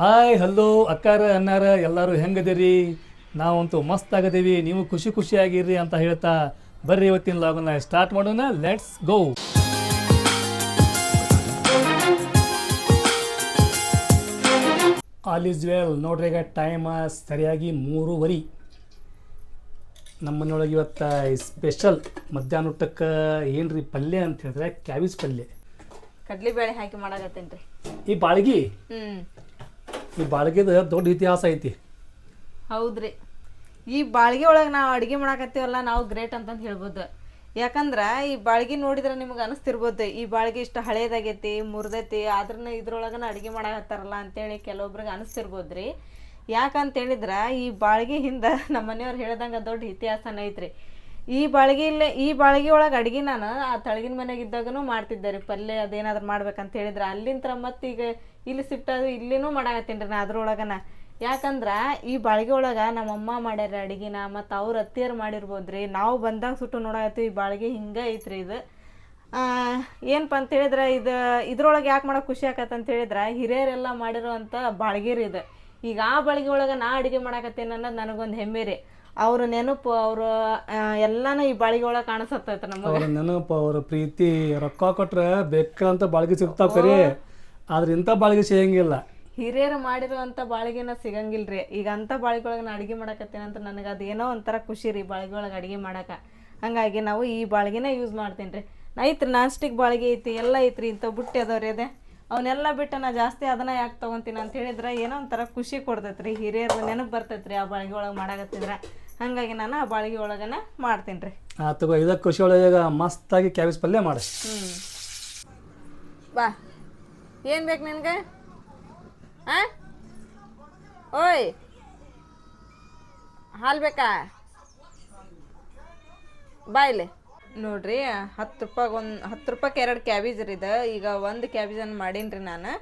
Hi hello ಅಕ್ಕಾರ ಅನ್ನಾರ ಎಲ್ಲರೂ ಹೆಂಗದಿರಿ? ನಾವಂತೂ ಮಸ್ತ್ ಆಗದೀವಿ. ನೀವು ಖುಷಿ ಖುಷಿಯಾಗಿರ್ರಿ ಅಂತ ಹೇಳ್ತಾ ಬರ್ರಿ ಇವತ್ತಿನ ಲಾಗನ್ನ ಸ್ಟಾರ್ಟ್ ಮಾಡೋಣ. Let's go all is well ನೋಡ್ರಿ ಈಗ ಟೈಮ ಸರಿಯಾಗಿ ಮೂರುವರೆ. ನಮ್ಮ ಮನೆಯೊಳಗೆ ಇವತ್ತು ಸ್ಪೆಷಲ್ ಮಧ್ಯಾಹ್ನ ಊಟಕ್ಕೆ ಏನ್ರಿ ಪಲ್ಯ ಅಂತ ಹೇಳಿದ್ರೆ ಕ್ಯಾಬೇಜ್ ಪಲ್ಯ. ಕಡ್ಲಿ ಬೇಳೆ ಹಾಕಿ ಮಾಡಾಕತ್ತೇನ್ರಿ. ಈ ಬಾಳ್ಗಿ? ಹ್ಮ್. ಈ ಬಾಳ್ಗಿದ ದೊಡ್ಡ ಇತಿಹಾಸ ಐತಿ. ಹೌದ್ರಿ. ಈ ಬಾಳ್ಗೆ ಒಳಗೆ ನಾವು ಅಡುಗೆ ಮಾಡಾಕತ್ತೀವಲ್ಲ, ನಾವು ಗ್ರೇಟ್ ಅಂತಂದು ಹೇಳ್ಬೋದು. ಯಾಕಂದ್ರೆ ಈ ಬಾಳ್ಗೆ ನೋಡಿದ್ರೆ ನಿಮ್ಗೆ ಅನಿಸ್ತಿರ್ಬೋದು. ಈ ಬಾಳ್ಗೆ ಇಷ್ಟು ಹಳೇದಾಗೈತಿ, ಮುರಿದೈತಿ ಆದ್ರೂ ಇದ್ರೊಳಗನ ಅಡುಗೆ ಮಾಡಾಕತ್ತಾರಲ್ಲ ಅಂತೇಳಿ ಕೆಲವೊಬ್ರಿಗೆ ಅನಿಸ್ತಿರ್ಬೋದ್ರಿ. ಯಾಕಂತ ಹೇಳಿದ್ರ ಈ ಬಾಳ್ಗೆ ಹಿಂದೆ ನಮ್ಮ ಮನೆಯವ್ರು ಹೇಳ್ದಂಗ ದೊಡ್ಡ ಇತಿಹಾಸನ ಐತ್ರಿ. ಈ ಬಾಳ್ಗೆ ಇಲ್ಲ, ಈ ಬಾಳ್ಗೆ ಒಳಗೆ ಅಡ್ಗೆ ನಾನು ಆ ತಳಗಿನ ಮನೆಗೆ ಇದ್ದಾಗನು ಮಾಡ್ತಿದ್ದೆ ರೀ. ಪಲ್ಯ ಅದೇನಾದ್ರು ಮಾಡ್ಬೇಕಂತ ಹೇಳಿದ್ರೆ. ಅಲ್ಲಿಂತ್ರ ಮತ್ತೆ ಈಗ ಇಲ್ಲಿ ಶಿಫ್ಟ್ ಇಲ್ಲಿನೂ ಮಾಡಾಕತ್ತೀನಿ ರೀ ನಾ ಅದ್ರೊಳಗನ. ಯಾಕಂದ್ರೆ ಈ ಬಾಳ್ಗೆ ಒಳಗ ನಮ್ಮಮ್ಮ ಮಾಡ್ಯಾರ ಅಡುಗೆನ ಮತ್ತು ಅವ್ರ ಅತ್ತಿಯರು ಮಾಡಿರ್ಬೋದ್ರಿ ನಾವು ಬಂದಾಗ ಸುಟ್ಟು ನೋಡಾಕತ್ತೀವಿ ಈ ಬಾಳ್ಗೆ ಹಿಂಗೆ ಐತ್ರಿ ಇದು. ಏನಪ್ಪ ಅಂತ ಹೇಳಿದ್ರೆ ಇದು, ಇದ್ರೊಳಗೆ ಯಾಕೆ ಮಾಡೋಕೆ ಖುಷಿ ಆಕತ್ತೆ ಅಂತ ಹೇಳಿದ್ರೆ ಹಿರಿಯರೆಲ್ಲ ಮಾಡಿರೋವಂಥ ಬಾಳ್ಗೆ ರೀ ಇದು. ಈಗ ಆ ಬಾಳ್ಗೆ ಒಳಗೆ ನಾ ಅಡುಗೆ ಮಾಡಾಕತ್ತೀನಿ ಅನ್ನೋದು ನನಗೊಂದು ಹೆಮ್ಮೆ ರೀ. ಅವ್ರ ನೆನಪು ಅವ್ರ ಎಲ್ಲಾನು ಈ ಬಾಳಿಗೆ ಒಳಗೆ ಕಾಣಿಸತ್ತೈತೆ ನಮಗೆ. ಅವ್ರ ನೆನಪು ಅವ್ರ ಪ್ರೀತಿ ರೊಕ್ಕ ಕೊಟ್ರೆ ಬೇಕಂತ ಬಾಳಿಗೆ ಸಿಗ್ತಾವ ಕರಿ ಆದ್ರೆ ಇಂಥ ಬಾಳಿಗೆ ಸಿಗಂಗಿಲ್ಲ. ಹಿರಿಯರು ಮಾಡಿರುವಂಥ ಬಾಳಿಗೆನ ಸಿಗಂಗಿಲ್ರಿ. ಈಗ ಅಂತ ಬಾಳಿಗೆ ಒಳಗೆ ನಾ ಅಡುಗೆ ಮಾಡಕತ್ತೇನಂತ ಅಂತ ನನಗೆ ಅದು ಏನೋ ಒಂಥರ ಖುಷಿ ರೀ ಬಾಳಿಗೆ ಒಳಗೆ ಅಡುಗೆ ಮಾಡಕ್ಕೆ ಹಂಗಾಗಿ ನಾವು ಈ ಬಾಳಿಗೆನ ಯೂಸ್ ಮಾಡ್ತೀನಿ ರೀ ಐತ್ರಿ ನಾನ್ ಸ್ಟಿಕ್ ಬಾಳಿಗೆ ಐತಿ ಎಲ್ಲ ಐತ್ರಿ ಇಂಥ ಬುಟ್ಟಿ ಅದಾವ್ರಿ ಅದೇ. ಅವನ್ನೆಲ್ಲ ಬಿಟ್ಟು ನಾ ಜಾಸ್ತಿ ಅದನ್ನ ಯಾಕೆ ತೊಗೊಂತೀನಿ ಅಂತ ಹೇಳಿದ್ರೆ ಏನೋ ಒಂಥರ ಖುಷಿ ಕೊಡ್ತೈತ್ರಿ. ಹಿರಿಯರ ನೆನಪು ಬರ್ತೈತ್ರಿ ಆ ಬಾಳಿಗೆ ಒಳಗೆ ಮಾಡಕತ್ತಿದ್ರೆ. ಹಾಗಾಗಿ ನಾನು ಆ ಬಾಳಿಗೆ ಒಳಗನ ಮಾಡ್ತೀನಿ ರೀ. ಆ ತಗೋ ಇದ ಖುಷಿ ಒಳಗೆ ಮಸ್ತಾಗಿ ಕ್ಯಾಬೇಜ್ ಪಲ್ಯ ಮಾಡಿ. ಬಾ. ಏನು ಬೇಕು ನಿನಗೆ? ಆ? ಓಯ್. ಹಾಲು ಬೇಕಾ? ಬಾ ಇಲ್ಲಿ. ನೋಡ್ರಿ ಹತ್ತು ರೂಪಾಯಿಗೆ ಒಂದು ಹತ್ತು ರೂಪಾಯಿಗೆ ಎರಡು ಕ್ಯಾಬೇಜ್ ರೀ ಇದು. ಈಗ ಒಂದು ಕ್ಯಾಬೇಜನ್ನು ಮಾಡೀನಿ ರೀ ನಾನು.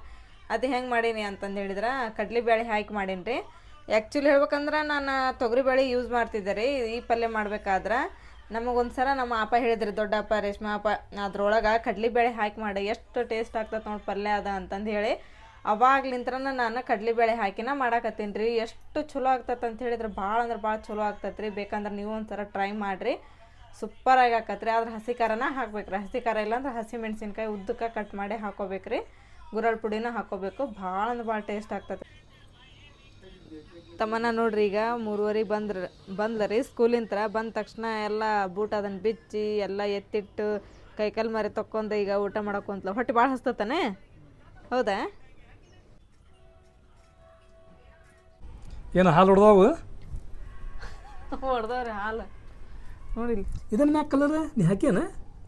ಅದು ಹೆಂಗೆ ಮಾಡೀನಿ ಅಂತಂದು ಹೇಳಿದ್ರೆ ಕಡ್ಲೆಬೇಳೆ ಹಾಕಿ ಮಾಡೀನಿ ರೀ ಆ್ಯಕ್ಚುಲಿ ಹೇಳ್ಬೇಕಂದ್ರೆ ನಾನು ತೊಗರಿಬೇಳೆ ಯೂಸ್ ಮಾಡ್ತಿದ್ದೆ ರೀ ಈ ಪಲ್ಯ ಮಾಡ್ಬೇಕಾದ್ರೆ. ನಮಗೊಂದು ಸಲ ನಮ್ಮ ಅಪ್ಪ ಹೇಳಿದ್ರಿ, ದೊಡ್ಡ ಅಪ್ಪ, ರೇಷ್ಮಾ ಅಪ್ಪ, ಅದ್ರೊಳಗೆ ಕಡ್ಲೆಬೇಳೆ ಹಾಕಿ ಮಾಡಿ, ಎಷ್ಟು ಟೇಸ್ಟ್ ಆಗ್ತದೆ ನೋಡಿ ಪಲ್ಯ ಅದ ಅಂತಂದು ಹೇಳಿ, ಅವಾಗ್ಲಿಂತ್ರನ ನಾನು ಕಡ್ಲೆಬೇಳೆ ಹಾಕಿನ ಮಾಡಾಕತ್ತೀನಿ ರೀ ಎಷ್ಟು ಚಲೋ ಆಗ್ತೈತೆ ಅಂತ ಹೇಳಿದ್ರೆ ಭಾಳ ಅಂದ್ರೆ ಭಾಳ ಚಲೋ ಆಗ್ತೈತೆ ರೀ ಬೇಕಂದ್ರೆ ನೀವು ಒಂದ್ಸಲ ಟ್ರೈ ಮಾಡಿರಿ. ಸೂಪರಾಗಿ ಆಕತ್ರಿ. ಆದ್ರೆ ಹಸಿ ಖಾರನ ಹಾಕ್ಬೇಕು ರೀ ಹಸಿ ಖಾರ ಇಲ್ಲಾಂದ್ರೆ ಹಸಿ ಮೆಣಸಿನ್ಕಾಯಿ ಉದ್ದಕ್ಕೆ ಕಟ್ ಮಾಡಿ ಹಾಕೋಬೇಕು ರೀ ಗುರಳ್ ಪುಡಿನ ಹಾಕೋಬೇಕು. ಭಾಳ ಅಂದ್ರೆ ಭಾಳ ಟೇಸ್ಟ್ ಆಗ್ತದೆ ತಮ್ಮನ ನೋಡ್ರಿ ಈಗ ಮೂರುವರೆಗೆ ಬಂದ್ರ ಬಂದ್ಲರಿ ಸ್ಕೂಲಿಂತ್ರ ಬಂದ ತಕ್ಷಣ ಎಲ್ಲ ಬೂಟ್ ಅದನ್ನು ಬಿಚ್ಚಿ ಎಲ್ಲ ಎತ್ತಿಟ್ಟು ಕೈಕಾಲು ಮರಿ ತಕ್ಕೊಂಡು ಈಗ ಊಟ ಮಾಡಕ್ಕೆ ಕುಂತ್ಲ. ಹೊಟ್ಟೆ ಭಾಳ ಹಸ್ತತಾನೆ? ಹೌದಾ? ಏನು ಹಾಲು ಹೊಡೆದವು? ಹೊಡೆದವ್ರಿ ಹಾಲು. ನೋಡಿಲ್ಲ ಇದನ್ನ ಮ್ಯಾಕ್ ಕಲರ್ ನೀ ಹಾಕ್ಯಾನ?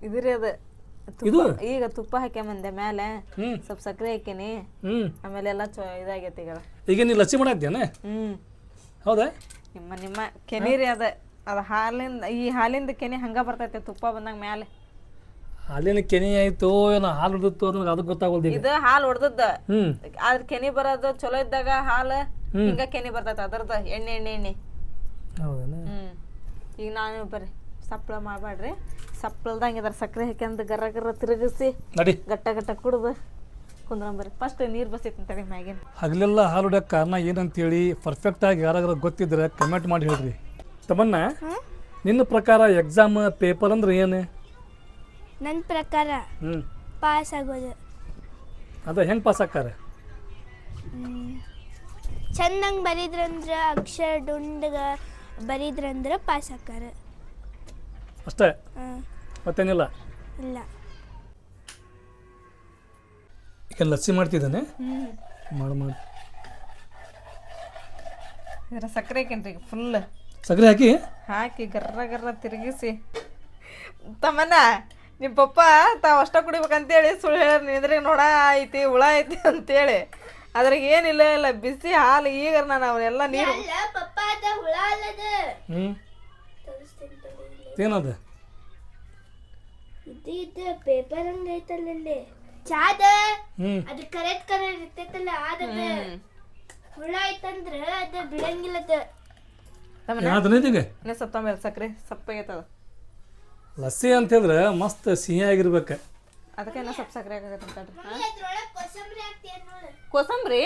ಇದ್ರಿ ಅದು. ಇದು? ತುಪ್ಪ ಈಗ ತುಪ್ಪ ಹಾಕ್ಯಂಬಂದೆ ಮೇಲೆ ಹ್ಮ್. ಸ್ವಲ್ಪ ಸಕ್ಕರೆ ಹಾಕೀನಿ ಹ್ಮ್. ಆಮೇಲೆ ಎಲ್ಲ ಚೊ ಇದಾಗೈತಿ ಈಗ. ಈಗ ನೀ ಲಸ್ಸಿ ಮಾಡಾಕ್ದೇನ ಹ್ಞೂ ಹೌದಾ? ನಿಮ್ಮ ನಿಮ್ಮ ಕೆನಿ ರೀ ಅದು ಅದು ಹಾಲಿಂದ ಈ ಹಾಲಿಂದ ಕೆನೆ ಹಂಗ ಬರ್ತೈತೆ ತುಪ್ಪ ಬಂದಾಗ ಮ್ಯಾಲೆ. ಹಾಲಿನ ಕೆನೆ ಆಯ್ತು ಏನೋ ಹಾಲು ಹೊಡೆದಿತ್ತು ಅಂದ್ರೆ ಅದಕ್ಕೆ ಗೊತ್ತಾಗೋದು ಈಗ. ಇದು ಹಾಲು ಹೊಡೆದದ್ದು ಹ್ಮ್. ಅದ್ರ ಕೆನಿ ಬರೋದು ಚಲೋ ಇದ್ದಾಗ ಹಾಲು ಹಿಂಗ ಕೆನಿ ಬರ್ತೈತೆ ಅದ್ರದ್ದು ಎಣ್ಣೆ ಎಣ್ಣೆ ಎಣ್ಣೆ. ಹೌದಾ ಹ್ಮ್. ಈಗ ನಾನು ಬರ್ರಿ ಸಪ್ಪಳ ಮಾಡಬೇಡ್ರಿ ಸಪ್ಳದಂಗೆ ಇದಾರೆ ಸಕ್ಕರೆ ಹಾಕ್ಯಂದು ಗರ್ರ ಗರ್ರ ತಿರುಗಿಸಿ ನಡಿ. ಗಟ್ಟ ಗಟ್ಟ ಕುಡ್ದು. ಕುಂದ್ರಂಬರ್ರಿ ಫಸ್ಟ್ ನೀರು ಬಸೈತಿ ಅಂತೇಳಿ ಮ್ಯಾಗಿನ. ಹಗಲೆಲ್ಲ ಹಾಲು ಹೊಡ್ಯಕ್ಕೆ ಕಾರಣ ಏನಂತೇಳಿ ಪರ್ಫೆಕ್ಟಾಗಿ ಯಾರಾದ್ರೂ ಗೊತ್ತಿದ್ರೆ ಕಮೆಂಟ್ ಮಾಡಿ ಹೇಳ್ರಿ. ತಮ್ಮನ್ನ ನಿನ್ನ ಪ್ರಕಾರ ಎಕ್ಸಾಮ್ ಪೇಪರ್ ಅಂದ್ರೆ ಏನು? ನನ್ನ ಪ್ರಕಾರ ಹ್ಞೂ ಪಾಸ್ ಆಗೋದು. ಅದ ಹೆಂಗೆ ಪಾಸ್ ಆಕಾರ ಚಂದಂಗೆ ಬರಿದ್ರಂದ್ರೆ ಅಕ್ಷರ ದುಂಡಗ ಬರಿದ್ರಂದ್ರೆ ಪಾಸ್ ಆಕಾರ ಅಷ್ಟೇ? ಹಾಂ. ಮತ್ತೇನಿಲ್ಲ? ಇಲ್ಲ. ಈಗ ಲಸ್ಸಿ ಮಾಡ್ತಿದ್ದಾನೆ. ಮಾಡು ಮಾಡು. ಇದ್ರ ಸಕ್ಕರೆ ಹಾಕೇನ್ರಿ ಫುಲ್ ಸಕ್ಕರೆ ಹಾಕಿ? ಹಾಕಿ ಗರ್ರ ಗರ್ರ ತಿರುಗಿಸಿ. ತಮ್ಮನ್ನ ನಿಮ್ಮ ಪಪ್ಪ ತಾವು ಅಷ್ಟ ಕುಡಿಬೇಕಂತೇಳಿ ಸುಳ್ಳು ಹೇಳ ನಿಂದ್ರೆ ನೋಡ ಐತಿ ಹುಳ ಐತಿ ಅಂತೇಳಿ. ಅದ್ರಾಗ ಏನಿಲ್ಲ ಇಲ್ಲ ಬಿಸಿ ಹಾಲು ಈಗ ನಾನು ಅವನ್ನೆಲ್ಲ ನೀರು ಹ್ಞೂ ಏನದು? ಇದು ಇದು ಪೇಪರ್ ಹಂಗ ಐತಲ್ಲ ಚಾದ ಅದು ಕರೆಕ್ಟ್ ಕರೆ ಇರ್ತೈತಲ್ಲ ಅದ ಹುಳ ಐತಂದ್ರ ಅದ ಬಿಡಂಗಿಲ್ಲ ಅದ. ತಮ್ಮನ್ನ ಯಾವ್ದು ಈಗ? ಇನ್ನೂ ಸ್ವಲ್ಪ ತಮ್ಮ ಸಕ್ಕರೆ ಸಪ್ಪಾಗೈತದ ಲಸ್ಸಿ ಅಂತ ಹೇಳಿದ್ರೆ ಮಸ್ತ್ ಸಿಹಿ ಆಗಿರ್ಬೇಕು. ಅದಕ್ಕೆ ಇನ್ನೂ ಸ್ವಲ್ಪ ಸಕ್ಕರೆ ಆಗತ್ತೆ ಅಂತ ಕೋಸಂಬರಿ ಹಾಕ್ತೀಯ ನೋಡು. ಕೋಸಂಬರಿ?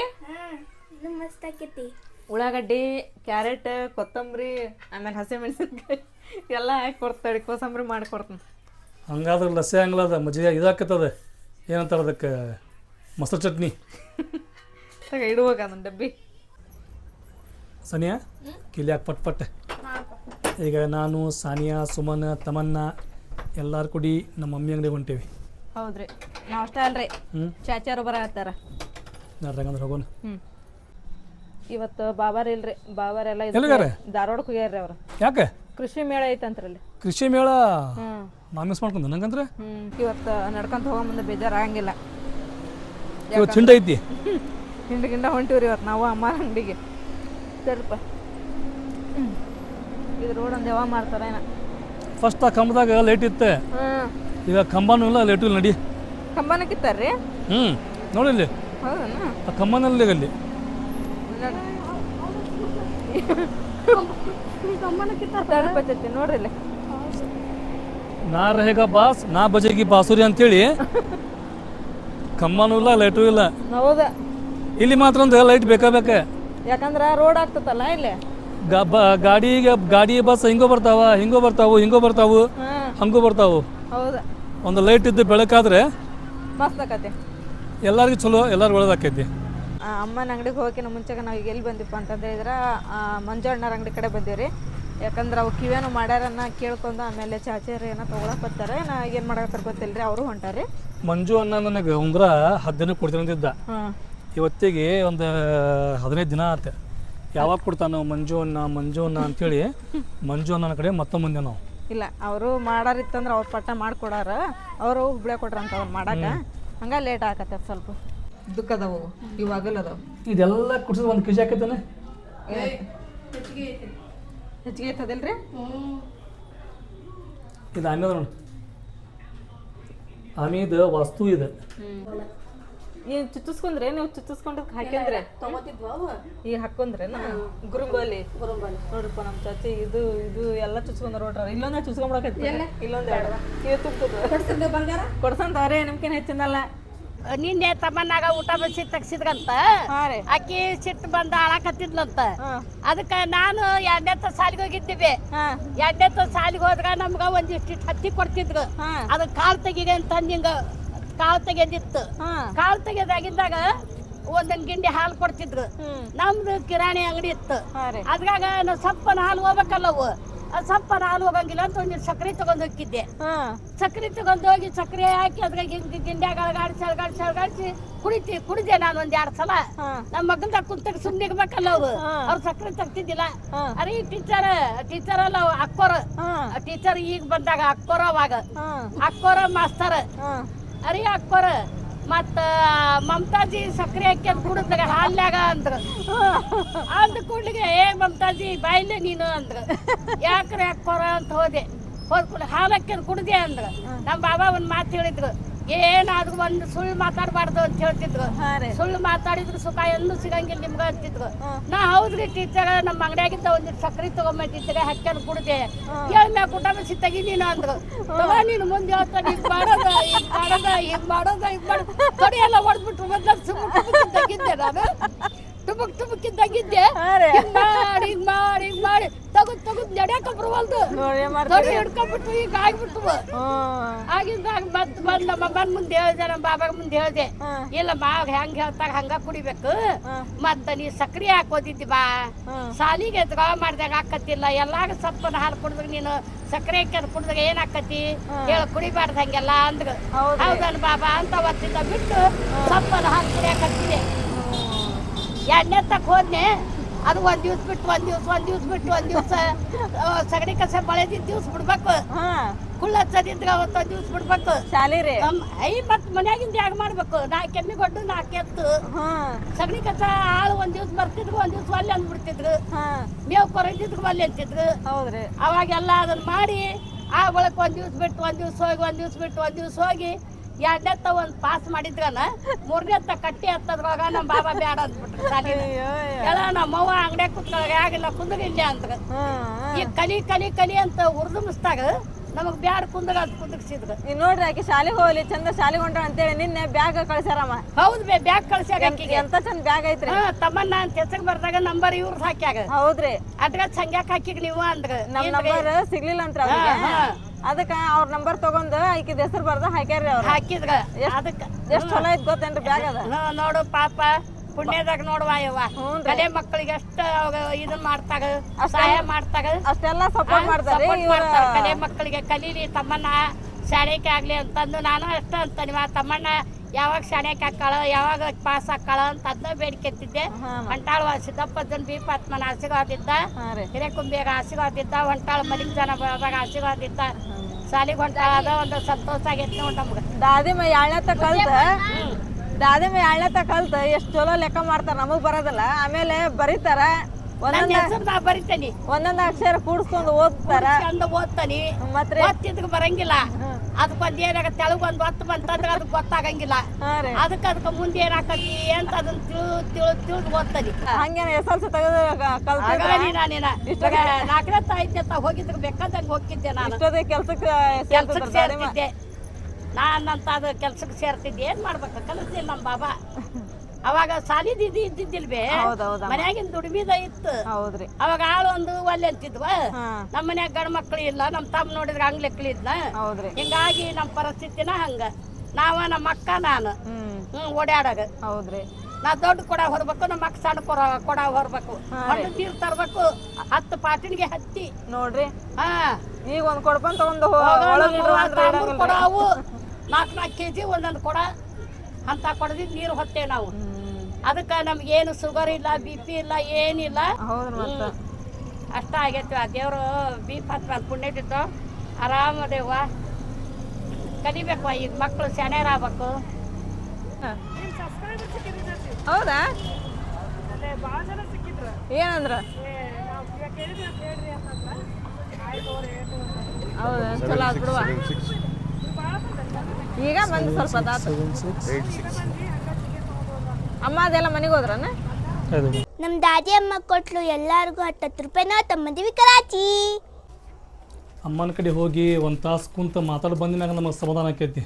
ಇನ್ನೂ ಮಸ್ತ್ ಆಕೈತಿ. ಉಳ್ಳಾಗಡ್ಡಿ ಕ್ಯಾರೆಟ್ ಕೊತ್ತಂಬರಿ ಆಮೇಲೆ ಹಸಿಮೆಣಸಿನ್ಕಾಯಿ ಎಲ್ಲ ಹಾಕಿ ಕೊಡ್ತಾಳೆ ಕೋಸಂಬರಿ ಮಾಡಿ ಕೊಡ್ತೀನಿ. ಹಂಗಾದ್ರೆ ಲಸ್ಸಿ ಹಂಗಲ್ಲ ಅದ ಮಜ್ಜಿಗೆ ಇದಾಕತ್ತದ. ಏನಂತಾರೆ ಅದಕ್ಕೆ? ಮೊಸರು ಚಟ್ನಿ. ಇಡುವಾಗ ನನ್ನ ಡಬ್ಬಿ. ಸನಿಯಾ ಕಿಲಿಯಾಕ ಪಟ್ ಪಟ್. ಈಗ ನಾನು ಸಾನಿಯಾ ಸುಮನ್ ತಮನ್ನ ಎಲ್ಲಾರು ಕೂಡಿ ನಮ್ಮ ಮಮ್ಮಿ ಅಂಗಡಿಗೆ ಹೊಂಟೇವಿ. ಹೌದ್ರಿ. ನಾವು ಅಷ್ಟೇ ಅಲ್ರಿ. ಹ್ಞೂ ಚಾಚಾರು ಬರತ್ತಾರ ನಾರ್ದಂಗಂದ್ರೆ ಹೋಗೋಣ. ಇವತ್ತು ಬಾಬಾರ್ ಇಲ್ರಿ. ಬಾಬಾರ್ ಎಲ್ಲ? ಧಾರವಾಡಕ್ಕೆ ಹೋಗ್ಯಾರ್ರಿ ಅವ್ರು. ಯಾಕೆ? ಕೃಷಿ ಮೇಳ ಐತಂತ್ರಲ್ಲಿ ಕೃಷಿ ಮೇಳ? ಹ್ಞೂ ನಾ ಮಿಸ್ ಮಾಡ್ಕೊಂಡೆ. ನಂಗಂದ್ರೆ? ಇವತ್ತು ನಡ್ಕೊಂತ ಹೋಗೋ ಬೇಜಾರಾಗಂಗಿಲ್ಲ. ಇವತ್ತು ಚಿಂಡ ಐತಿ? ಹಿಂಡಿ ಗಿಂಡ ಹೊಂಟಿವ್ರಿ ಇವತ್ತು ನಾವು ಅಮ್ಮ ಅಂಗಡಿಗೆ. ಸ್ವಲ್ಪ ಇದು ರೋಡ್ ಒಂದು ಯಾವಾಗ ಏನ. ಫಸ್ಟ್ ಆ ಕಂಬದಾಗ ಲೈಟ್ ಇತ್ತೆ. ಈಗ ಕಂಬನೂ ಇಲ್ಲ ಲೈಟು ಇಲ್ಲ ನಡಿ. ಕಂಬನ ಕಿತ್ತಾರ್ರಿ? ಹ್ಞೂ ನೋಡಿಲ್ಲಿ ಹೌದಾ ಆ ಕಂಬನಲ್ಲಿ ಅಲ್ಲಿ ನೋಡ್ರಿ ಇಲ್ಲಿ. ನಾ ರೇಗ ಬಾಸ್ ನಾ ಬಜೆಗಿ ಬಾಸುರಿ ಅಂತೇಳಿ. ಕಮ್ಮನೂ ಇಲ್ಲ ಲೈಟು ಇಲ್ಲ. ಹೌದ? ಇಲ್ಲಿ ಮಾತ್ರ ಒಂದು ಲೈಟ್ ಬೇಕಾ ಬೇಕಾ? ಯಾಕಂದ್ರೆ ರೋಡ್ ಆಗ್ತತಲ್ಲ ಇಲ್ಲಿ? ಗ- ಬ- ಗಾಡಿಗೆ ಗಾಡಿ ಬಸ್ ಹಿಂಗೋ ಬರ್ತಾವ ಹಿಂಗೋ ಬರ್ತಾವು ಹಿಂಗೋ ಬರ್ತಾವು ಹಂಗೋ ಹಂಗೂ ಬರ್ತಾವು. ಹೌದಾ? ಒಂದು ಲೈಟ್ ಇದ್ದು ಬೆಳಕಾದ್ರೆ ಮಸ್ತ್ ಆಕತಿ. ಎಲ್ಲರಿಗೂ ಚಲೋ ಎಲ್ಲರಿಗೂ ಒಳ್ಳೇದಾಕೈತಿ ಆ, ಅಮ್ಮನ ಅಂಗಡಿಗೆ ಹೋಗೋಕಿನ ಮುಂಚೆಗೆ ನಾವು ಈಗ ಎಲ್ಲಿ ಬಂದಿಪ್ಪ ಅಂತ ಹೇಳಿದ್ರೆ ಮಂಜಣ್ಣರ ಅಂಗಡಿ ಕಡೆ ಬಂದೀವಿ ಯಾಕಂದ್ರೆ ಅವು ಕಿವೇನು ಮಾಡ್ಯಾರನ್ನ ಕೇಳ್ಕೊಂಡು ಆಮೇಲೆ ಚಾಚಾರಿ ಏನೋ ತೊಗೊಳಕ್ ಬರ್ತಾರೆ. ನಾ ಏನು ಮಾಡಕತ್ತಾರ ಗೊತ್ತಿಲ್ಲ ರೀ ಅವರು ಹೊಂಟಾರಿ. ಮಂಜು ಅನ್ನ ನನಗೆ ಉಂಗ್ರ ಹತ್ತು ದಿನ ಕೊಡ್ತೀನಿ ಅಂತಿದ್ದ ಹಾಂ. ಇವತ್ತಿಗೆ ಒಂದು ಹದಿನೈದು ದಿನ ಆತ. ಯಾವಾಗ ಕೊಡ್ತಾನೋ ಮಂಜು ಅನ್ನ ಮಂಜು ಅನ್ನ ಅಂತೇಳಿ ಮಂಜು ಅನ್ನನ ಕಡೆ ಮತ್ತೊಂದು ಮುಂದೆ ನಾವು. ಇಲ್ಲ ಅವರು ಮಾಡಾರಿತ್ತಂದ್ರೆ ಅವ್ರ ಪಟ್ಟ ಮಾಡ್ಕೊಡಾರ ಅವರು ಹುಬ್ಳೆ ಕೊಟ್ರಂತ ಅವ್ರು ಮಾಡಾಕ. ಹಂಗ ಲೇಟ್ ಆಗತ್ತೆ ಸ್ವಲ್ಪ. ದುಃಖ ಅದಾವು ಇದೆಲ್ಲ ಕುಡ್ಸಿದ್ರೆ ಒಂದು ಖುಷಿ ಆಕೈತಾನೆ? ಹೆಚ್ಚಿಗೆ ಐತದಿಲ್ರಿ ಇದು ಆಮೇಲೆ ನೋಡಿ. ಆಮೇದ ವಸ್ತು ಇದು. ಏನು ಚುಚ್ಚಿಸ್ಕೊಂಡ್ರೆ? ನೀವು ಚುಚ್ಚಿಸ್ಕೊಂಡು ಹಾಕಿದ್ರೆ ಈಗ ಹಾಕೊಂಡ್ರೇನ ಗುರುಂಬಲಿ ನೋಡ್ರಪ್ಪ ನಮ್ಮ ಚಾಚಿ ಇದು ಇದು ಎಲ್ಲ ಚುಚ್ಕೊಂಡ್ರ ನೋಡ್ರ. ಇಲ್ಲೊಂದ ಚುಚ್ಕೊಂಡ್ಬಿಡಕತ್ತಿ ಇಲ್ಲೊಂದ್ ಎರಡು ಇವತ್ತು ತುಪ್ತದ ನಿಮ್ಗೇನು ನಿಮ್ಕೇನ್ ಹೆಚ್ಚಿಂದಲ್ಲ. ನಿನ್ನೆ ತಮ್ಮನಾಗ ಊಟ ಬಸಿ ತಗ್ಸಿದ್ರಂತ? ಅಕ್ಕಿ ಸಿಟ್ಟು ಬಂದ ಅಳಕತ್ತಿದ್ಲಂತ ಹಾ. ಅದಕ್ಕೆ ನಾನು ಎರಡನೇ ಸಾಲಿಗೆ ಹೋಗಿದ್ದೀವಿ. ಎರಡನೇ ಸಾಲಿಗೆ ಹೋದ್ರ ನಮ್ಗ ಒಂದಿಷ್ಟು ಹತ್ತಿ ಕೊಡ್ತಿದ್ರು. ಅದ್ ಕಾಳು ತೆಗಿದೆ ಅಂತ ಹಿಂಗ ಕಾಳು ತೆಗೆದಿತ್ತು. ಕಾಳು ತೆಗೆದಾಗಿದ್ದಾಗ ಒಂದೊಂದು ಗಿಂಡಿ ಹಾಲು ಕೊಡ್ತಿದ್ರು. ನಮ್ದು ಕಿರಾಣಿ ಅಂಗಡಿ ಇತ್ತು. ಅದ್ರಾಗ ನಾವು ಸಪ್ಪನ ಹಾಲು ಹೋಗ್ಬೇಕಲ್ಲ ಅದು ಹಾಲು ಹೋಗಂಗಿಲ್ಲ ಅಂತ ಒಂದಿಷ್ಟು ಸಕ್ಕರೆ ತಗೊಂಡ್ ಹೋಗಿದ್ದೆ ಹಾ. ಸಕ್ಕರೆ ತಗೊಂಡು ಹೋಗಿ ಸಕ್ಕರೆ ಹಾಕಿ ಅದ್ರಾಗ ಹಿಂಗೆ ಗಿಂಡ್ಯಾಗ ಅಳಗಾಡಿಸಿ ಅಳಗಾಡಿಸಿ ಅಳಗಾಡಿಸಿ ಕುಡಿತಿ ಕುಡಿದೆ ನಾನು ಒಂದ್ ಎರಡ್ ಸಲ. ನಮ್ಮ ಮಗಂದ ಕುಂತಾಗ ಸುಮ್ಮನೆ ಇರ್ಬೇಕಲ್ಲ ಅವು ಹಾ. ಅವ್ರು ಸಕ್ಕರೆ ತಗ್ತಿದ್ದಿಲ್ಲ ಅರೆ ಈ ಟೀಚರ್ ಟೀಚರ್ ಅಲ್ಲ ಅಕ್ಕೋರ. ಟೀಚರ್ ಈಗ ಬಂದಾಗ ಅಕ್ಕೋರ ಅವಾಗ. ಅಕ್ಕೋರ ಮಾಸ್ತರ್ ಅರೆ ಅಕ್ಕೋರ. ಮತ್ತ ಮಮತಾಜಿ ಸಕ್ಕರೆ ಹಾಕಿ ಅಂತ ಕುಡಿದಾಗ ಹಾಲ್ಯಾಗ ಅಂದ್ರ. ಅಂದ ಕೂಡ್ಲಿಗೆ, ಏ ಮಮತಾಜಿ, ಬಾಯಿಲೆ ನೀನು ಅಂದ್ರ. ಯಾಕೆ ಕೊರ? ಅಂತ ಹೋದೆ. ಹೋದ್ ಕೂಡಲೇ ಹಾಲು ಕುಡ್ದೆ ಅಂದ್ರ. ನಮ್ಮ ಬಾಬಾ ಒಂದು ಮಾತು ಹೇಳಿದ್ರು. ಏನಾದ್ರು ಒಂದು ಸುಳ್ಳು ಮಾತಾಡಬಾರ್ದು ಅಂತ ಹೇಳ್ತಿದ್ರು. ಸುಳ್ಳು ಮಾತಾಡಿದ್ರು ಸುಖ ಎಲ್ಲೂ ಸಿಗಂಗಿಲ್ಲ ನಿಮ್ಗ ಅಂತಿದ್ರು. ನಾ ಹೌದ್ರಿ ಟೀಚರ್ ನಮ್ಮ ಅಂಗಡಿಯಾಗಿದ್ದ ಒಂದಿಟ್ಟು ಸಕ್ಕರೆ ತಗೊಂಬಂದಿದ್ರೆ ಹಾಕ್ಯಾನ ಕುಡ್ದೆ. ಹೇಳ್ ನಾ ಕುಟ ಬಸಿ ತೆಗಿ ನೀನು ಅಂದ್ರು. ತಗೋ ನೀನು ಮುಂದೆ ಹೇಳ್ತಾನೆ ಈಗ ಮಾಡೋದ ಇದು ಮಾಡೋದ ಇದು ಮಾಡೋದ ಇದು ಮಾಡೋದ ತೊಡೆ ಎಲ್ಲ ಹೊಡೆದ್ಬಿಟ್ರು ಮೊದ್ಲು ಸುಮ್ಮನೆ ತೆಗಿದ್ದೆ ನಾನು. ಟುಬುಕ್ ಟುಬುಕ್ ಇದ್ದಂಗಿದ್ದೆ ಹಿಂಗ್ ಮಾಡಿ ಹಿಂಗ್ ಮಾಡಿ ಹಿಂಗ್ ಮಾಡಿ. ತಗದ್ ತಗದ್ ನಡ್ಯಾಕ ಬರುವಲ್ದು. ತೊಡಿ ಹಿಡ್ಕೊಂಡ್ಬಿಟ್ಟು ಈಗ ಆಗ್ಬಿಟ್ಟು ಆಗಿಂದ ಹಂಗ ಮತ್ ಬಂದ್ ನಮ್ಮ ಅಮ್ಮನ ಮುಂದೆ ಹೇಳ್ದೆ ನಮ್ಮ ಬಾಬಾಗ ಮುಂದೆ ಹೇಳ್ದೆ. ಇಲ್ಲ ಬಾ ಹೆಂಗ್ ಹೇಳ್ತಾಗ ಹಂಗ ಕುಡಿಬೇಕು. ಮತ್ತ ನೀ ಸಕ್ರಿ ಹಾಕೋದಿದ್ದಿ ಬಾ. ಸಾಲಿಗೆ ದ್ರಾ ಮಾಡ್ದಾಗ ಆಕತ್ತಿಲ್ಲ. ಎಲ್ಲಾಗ ಸಪ್ಪನ ಹಾಲು ಕುಡಿದಾಗ ನೀನು ಸಕ್ಕರೆ ಹಾಕ್ಯದ ಕುಡಿದಾಗ ಏನ್ ಆಕತಿ ಹೇಳ ಕುಡಿಬಾರ್ದು ಹಂಗೆಲ್ಲ ಅಂದ್ರ. ಹೌದನ್ ಬಾಬಾ ಅಂತ ಒತ್ತಿದ್ದ ಬಿಟ್ಟು ಸಪ್ಪನ ಹಾಲು ಕುಡಿಯಾಕತ್ತೀನಿ ಎಣ್ಣೆ ತಕ್ಕ ಹೋದ್ನೆ. ಅದು ಒಂದ್ ದಿವ್ಸ ಬಿಟ್ಟು ಒಂದ್ ದಿವ್ಸ ಒಂದ್ ದಿವ್ಸ ಬಿಟ್ಟು ಒಂದ್ ದಿವ್ಸ ಸಗಣಿ ಕಸ ಬಳೆದಿದ್ದ ದಿವ್ಸ ಬಿಡ್ಬೇಕು. ಹಾ. ಕುಳ್ಳ ಹಚ್ಚದಿದ್ರ ಅವತ್ತು ಒಂದ್ ದಿವ್ಸ ಬಿಡ್ಬೇಕು. ಶಾಲಿ ರೀ. ಐ ಮತ್ ಮನ್ಯಾಗಿಂದ ಯಾಗ ಮಾಡ್ಬೇಕು? ನಾಲ್ಕು ಕೆಮ್ಮಿ ಕೊಟ್ಟು ನಾಲ್ಕು ಎತ್ತು. ಹಾ. ಸಗಣಿ ಕಸ ಆಳು ಒಂದ್ ದಿವ್ಸ ಬರ್ತಿದ್ರು ಒಂದ್ ದಿವ್ಸ ಅಲ್ಲಿ ಅಂದ್ ಬಿಡ್ತಿದ್ರು ಮೇವು ಕೊರದಿದ್ರು ಅಲ್ಲಿ ಅಂತಿದ್ರು. ಹೌದ್ರಿ. ಅವಾಗೆಲ್ಲ ಅದನ್ನ ಮಾಡಿ ಆ ಒಳಕ್ ಒಂದ್ ದಿವ್ಸ ಬಿಟ್ಟು ಒಂದ್ ದಿವ್ಸ ಹೋಗಿ ಒಂದ್ ದಿವ್ಸ ಬಿಟ್ಟು ಒಂದ್ ದಿವ್ಸ ಹೋಗಿ ಎರಡನೇತ್ತ ಒಂದ್ ಪಾಸ್ ಮಾಡಿದ್ರನ ತ ಕಟ್ಟಿ ಹತ್ತದ್ರೊಳಗ ನಮ್ಮ ಬಾಬಾ ಬೇಡ ಅಂದ್ಬಿಟ್ರು ಎಲ್ಲ ನಮ್ಮ ಅವ್ವ ಅಂಗಡಿ ಕುತ್ಕೊಳಗ ಆಗಿಲ್ಲ ಕುಂದ್ರ ಅಂತ ಅಂದ್ರ. ಈ ಕಲಿ ಕಲಿ ಕಲಿ ಅಂತ ಉರ್ದು ಮುಸ್ತಾಗ ನಮಗ್ ಬ್ಯಾಡ ಕುಂದ್ರ ಅಂತ ಕುಂದ್ರಿಸಿದ್ರು. ಈಗ ನೋಡ್ರಿ ಆಕಿ ಶಾಲೆಗೆ ಹೋಗ್ಲಿ ಚಂದ ಶಾಲೆಗೆ ಹೊಂಟ ಅಂತೇಳಿ ನಿನ್ನೆ ಬ್ಯಾಗ್ ಕಳ್ಸ್ಯಾರಮ್ಮ. ಹೌದ್ ಬೇ ಬ್ಯಾಗ್ ಕಳ್ಸ್ಯಾಗ ಆಕಿಗೆ. ಎಂತ ಚಂದ ಬ್ಯಾಗ್ ಐತ್ರಿ? ಹಾ ತಮ್ಮನ್ನ ಅಂತ ಹೆಸರು ಬರ್ದಾಗ ನಂಬರ್ ಇವ್ರ ಹಾಕ್ಯಾಗ. ಹೌದ್ರಿ. ಅದ್ರಾಗ ಸಂಗ್ಯಾಕ್ ಹಾಕಿಗ್ ನೀವು ಅಂದ್ರ. ನಮ್ ನಂಬರ್ ಸಿಗ್ಲಿಲ್ಲ ಅಂತ ಅದಕ್ಕ ಅವ್ರ ನಂಬರ್ ತಗೊಂಡು ಆಕಿದ ಹೆಸರು ಬರ್ದ ಹಾಕ್ಯಾರ್ರಿ ಅವ್ರು. ಹಾಕಿದ್ರ ಅದಕ್ಕೆ. ಎಷ್ಟು ಚಲೋ ಐತ್ ಗೊತ್ತೇನ್ರಿ ಬ್ಯಾಗ್ ಅದ? ಹಾ, ನೋಡು ಪಾಪ ಪುಣ್ಯದಾಗ ನೋಡುವ ಯವ್ವ ಕಲೆ ಮಕ್ಕಳಿಗೆ ಅಷ್ಟ ಇದನ್ ಮಾಡ್ತಾಗ ಸಹಾಯ ಮಾಡ್ತಾಗ. ಅಷ್ಟೆಲ್ಲ ಸಪೋರ್ಟ್ ಮಾಡ್ತಾರೆ ಇವ್ರ ಮಾಡ್ತಾರ. ಕಲೆ ಮಕ್ಕಳಿಗೆ ಕಲೀಲಿ ತಮ್ಮನ್ನ ಶಾಲೆಗೆ ಆಗ್ಲಿ ಅಂತಂದು ನಾನು ಅಷ್ಟ ಅಂತಾನಿವ ತಮ್ಮಣ್ಣ ಯಾವಾಗ ಶಾಣೆಗೆ ಹಾಕಾಳ ಯಾವಾಗ ಪಾಸ್ ಹಾಕಾಳ ಅಂತ ಅದನ್ನ ಬೇಡಿಕೆತ್ತಿದ್ದೆ ಹೊಂಟಾಳ ಸಿದ್ದಪ್ಪದನ್ ಬಿ. ಪತ್ಮನ ಆಶೀರ್ವಾದ ಇದ್ದ ಹಾ ರೀ. ಹಿರೇಕುಂಬಿಯಾಗ ಆಶೀರ್ವಾದ ಇದ್ದ ಹೊಂಟಾಳ ಮಲಿಕ್ ಜನ ಬರೋದಾಗ ಆಶೀರ್ವಾದ ಇದ್ದ ಶಾಲಿಗೆ ಹೊಂಟಾಳ. ಅದ ಒಂದು ಸಂತೋಷ ಆಗೈತಿ ನೋಡ್ ನಮ್ಗ. ದಾದಿಮ ಎರಡನೇತ ಕಲ್ತ. ದಾದಿಮ ಎರಡನೇತ ಕಲ್ತ. ಎಷ್ಟ್ ಚಲೋ ಲೆಕ್ಕ ಮಾಡ್ತಾರ ನಮಗ್ ಬರೋದಿಲ್ಲ. ಆಮೇಲೆ ಬರೀತಾರ. ಒಂದೊಂದು ಅಕ್ಷರ ಕೂಡ್ಸ್ಕೊಂಡು ಓದ್ತಾರ. ಓದ್ತಾನಿ. ಮತ್ತೆ? ಬರಂಗಿಲ್ಲ. ಅದಕ್ಕೊಂದ್ ಏನಾಗ ತೆಳಗೊಂದು ಹೊತ್ತು ಬಂತಂದ್ರೆ ಅದಕ್ಕೆ ಗೊತ್ತಾಗಂಗಿಲ್ಲ. ಅದಕ್ಕೆ ಅದಕ್ಕೆ ಮುಂದೆ ಏನಾಕತಿ ಅಂತ ಅದನ್ನ ತಿಳು ತಿಳು ತಿಳಿದು ಓದ್ತದೆ ಹಂಗೇನ ಎಸ್ ಎಲ್ ಸಿ ತೆಗೆದು ನಾಲ್ಕನೇ ತಾಯ್ತಿ ಅಂತ ಹೋಗಿದ್ರೆ ಬೇಕಾದಂಗ ಹೋಗಿದ್ದೆ ನಾನು. ಕೆಲ್ಸಕ್ಕೆ ಕೆಲ್ಸಕ್ಕೆ ಸೇರ್ತಿದ್ದೆ. ನಾನಂತ ಅದು ಕೆಲ್ಸಕ್ಕೆ ಸೇರ್ತಿದ್ದೆ. ಏನ್ ಮಾಡ್ಬೇಕು? ಕಲಿಸ್ಲಿಲ್ಲ ನಮ್ಮ ಬಾಬಾ. ಅವಾಗ ಸಾಲಿದ ಇದು ಇದ್ದಿದ್ದಿಲ್ವೇ ಹೌದೌದ ಮನ್ಯಾಗಿನ ದುಡಿಮಿದ ಇತ್ತು. ಹೌದ್ರಿ. ಅವಾಗ ಆಳು ಒಂದು ಒಲೆ ಅಂತಿದ್ವ. ನಮ್ ನಮ್ಮ ಮನ್ಯಾಗ ಗಂಡ ಮಕ್ಳು ಇಲ್ಲ ನಮ್ಮ ತಮ್ಮ ನೋಡಿದ್ರೆ ಅಂಗ್ಲೆಕ್ಲಿದ್ನ ಹೌದ್ರಿ. ಹಿಂಗಾಗಿ ನಮ್ಮ ಪರಿಸ್ಥಿತಿನ ಹಂಗ. ನಾವ ನಮ್ಮ ಅಕ್ಕ ನಾನು. ಹ್ಮ್. ಓಡಾಡಾಗ ಹೌದ್ರಿ. ನಾ ದೊಡ್ಡ ಕೊಡ ಹೊರಬೇಕು ನಮ್ಮ ಅಕ್ಕ ಸಣ್ಣ ಕೊಡ ಕೊಡ ಹೊರಬೇಕು. ಹಣ್ಣು ನೀರು ತರ್ಬೇಕು ಹತ್ತು ಪಾಟಿನ್ಗೆ ಹತ್ತಿ. ನೋಡ್ರಿ. ಹಾ. ಈಗ ಒಂದ್ ಕೊಡ್ಕೊಂಡ್ ಒಂದು ನಾಕ್ ಒಳಗ್ ಇಡ್ರು ಅಂದ್ರೆ ತಾಂಬೂರ್ ಕೊಡ ನಾಲ್ಕು ನಾಲ್ಕು ಕೆಜಿ ಒಂದೊಂದು ಕೊಡ. ಅಂತ ಕೊಡದಿ ನೀರು ಹೊತ್ತೇವೆ ನಾವು. ಅದಕ್ಕೆ ನಮ್ಗೇನು ಶುಗರ್ ಇಲ್ಲ ಬಿ ಪಿ ಇಲ್ಲ ಏನಿಲ್ಲ. ಅಷ್ಟ ಆಗೈತಿ ಆ ದೇವರು ಬಿ ಪತ್ರ ಪುಣ್ಯ ಆರಾಮ ಆರಾಮದೇವ ಕಲಿಬೇಕು ಈಗ ಮಕ್ಕಳು ಆಗ್ಬೇಕು. ಹೌದಾ? ಏನಂದ್ರ? ಹೌದಾ? ಚಲೋ ಬಿಡುವ. ಈಗ ಬಂದು ಸ್ವಲ್ಪ. ಅಮ್ಮ ಅದೆಲ್ಲ ಮನೆಗೆ ಹೋದ್ರನ? ನಮ್ಮ ನಮ್ ದಾದಿ ಅಮ್ಮ ಕೊಟ್ಲು ಎಲ್ಲಾರಿಗೂ ಹತ್ತು ಹತ್ತು ರೂಪಾಯಿನ ತಮ್ಮ ಮದ್ವಿ ಕರಾಚಿ. ಅಮ್ಮನ ಕಡೆ ಹೋಗಿ ಒಂದು ತಾಸು ಕುಂತ ಮಾತಾಡಿ ಬಂದಿನಾಗ ನಮಗೆ ಸಮಾಧಾನ ಆಕೈತಿ.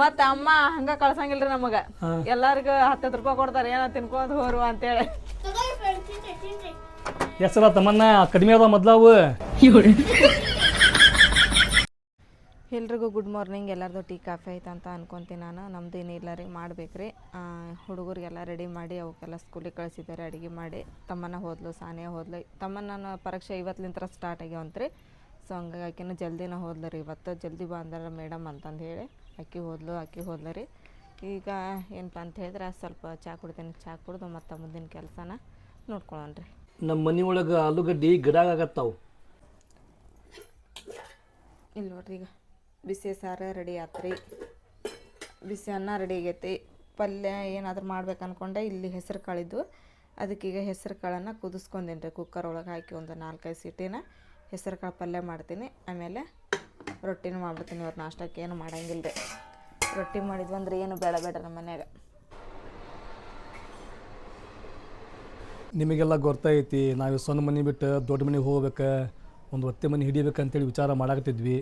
ಮತ್ತ ಅಮ್ಮ ಹಂಗ ಕಳ್ಸಂಗಿಲ್ರಿ ನಮಗ. ಎಲ್ಲಾರ್ಗು ಹತ್ತು ಹತ್ತು ರೂಪಾಯಿ ಕೊಡ್ತಾರ ಏನೋ ತಿನ್ಕೊಂಡ್ ಹೋರು ಅಂತೇಳಿ. ಹೆಸರ ತಮ್ಮನ್ನ ಕಡಿಮೆ ಅದ ಮೊದ್ಲಾವು ಎಲ್ರಿಗೂ ಗುಡ್ ಮಾರ್ನಿಂಗ್ ಎಲ್ಲರದು ಟೀ ಕಾಫಿ ಆಯ್ತು ಅಂತ ಅನ್ಕೊಂತೀನಿ ನಾನು. ನಮ್ದು ಏನಿಲ್ಲ ರೀ ಮಾಡ್ಬೇಕು ರೀ. ಹುಡುಗರಿಗೆಲ್ಲ ರೆಡಿ ಮಾಡಿ ಅವಕ್ಕೆಲ್ಲ ಸ್ಕೂಲಿಗೆ ಕಳಿಸಿದ್ದಾರೆ ಅಡುಗೆ ಮಾಡಿ. ತಮ್ಮನ ಹೋದ್ಲು ಸಾನಿಯಾ ಹೋದ್ಲು. ತಮ್ಮನ ನಾನು ಪರೀಕ್ಷೆ ಇವತ್ತಿನಿಂದ ಸ್ಟಾರ್ಟ್ ಆಗ್ಯಾವಂತ್ರಿ ಸೊ ಹಂಗಾಗಿ ಆಕಿನ ಜಲ್ದಿನ ಹೋದ್ಲು ರೀ. ಇವತ್ತು ಜಲ್ದಿ ಬಾ ಅಂದಾರ ಮೇಡಮ್ ಅಂತಂದು ಹೇಳಿ ಅಕ್ಕಿ ಹೋದ್ಲು ಅಕ್ಕಿ ಹೋದ್ಲು ರೀ. ಈಗ ಏನಪ್ಪ ಅಂತ ಹೇಳಿದ್ರೆ ಸ್ವಲ್ಪ ಚಹಾ ಕುಡ್ತೀನಿ. ಚಾ ಕುಡ್ದು ಮತ್ತು ಮುಂದಿನ ಕೆಲಸನ ನೋಡ್ಕೊಳ್ಳೋಣ ರೀ. ನಮ್ಮ ಮನೆ ಒಳಗೆ ಆಲೂಗಡ್ಡಿ ಗಿಡ ಆಗತ್ತಾವು. ಇಲ್ಲ ನೋಡ್ರಿ ಈಗ. ಬಿಸಿ ಸಾರು ರೆಡಿ ಆತ್ರಿ. ಬಿಸಿ ಅನ್ನ ರೆಡಿ ಆಗೈತಿ. ಪಲ್ಯ ಏನಾದರೂ ಮಾಡ್ಬೇಕು ಅನ್ಕೊಂಡೆ ಇಲ್ಲಿ ಹೆಸರು ಕಾಳಿದ್ದು. ಅದಕ್ಕೀಗ ಹೆಸರು ಕಾಳನ್ನು ಕುದಿಸ್ಕೊಂಡೀನಿ ರೀ. ಕುಕ್ಕರ್ ಒಳಗೆ ಹಾಕಿ ಒಂದು ನಾಲ್ಕೈದು ಸೀಟಿನ ಹೆಸರು ಕಾಳು ಪಲ್ಯ ಮಾಡ್ತೀನಿ. ಆಮೇಲೆ ರೊಟ್ಟಿನೂ ಮಾಡ್ಬಿಡ್ತೀನಿ. ಇವ್ರು ನಾಷ್ಟಕ್ಕೆ ಏನು ಮಾಡಂಗಿಲ್ಲ ರೀ. ರೊಟ್ಟಿ ಮಾಡಿದ್ವಿ ಅಂದ್ರೆ ಏನು ಬೇಡ ಬೇಡ ನಮ್ಮ ಮನ್ಯಾಗ. ನಿಮಗೆಲ್ಲ ಗೊತ್ತೈತಿ ನಾವು ಸಣ್ಣ ಮನೆ ಬಿಟ್ಟು ದೊಡ್ಡ ಮನೆಗೆ ಹೋಗ್ಬೇಕು, ಒಂದು ಒತ್ತೆ ಮನೆ ಹಿಡಿಬೇಕಂತೇಳಿ ವಿಚಾರ ಮಾಡಾಕತ್ತಿದ್ವಿ.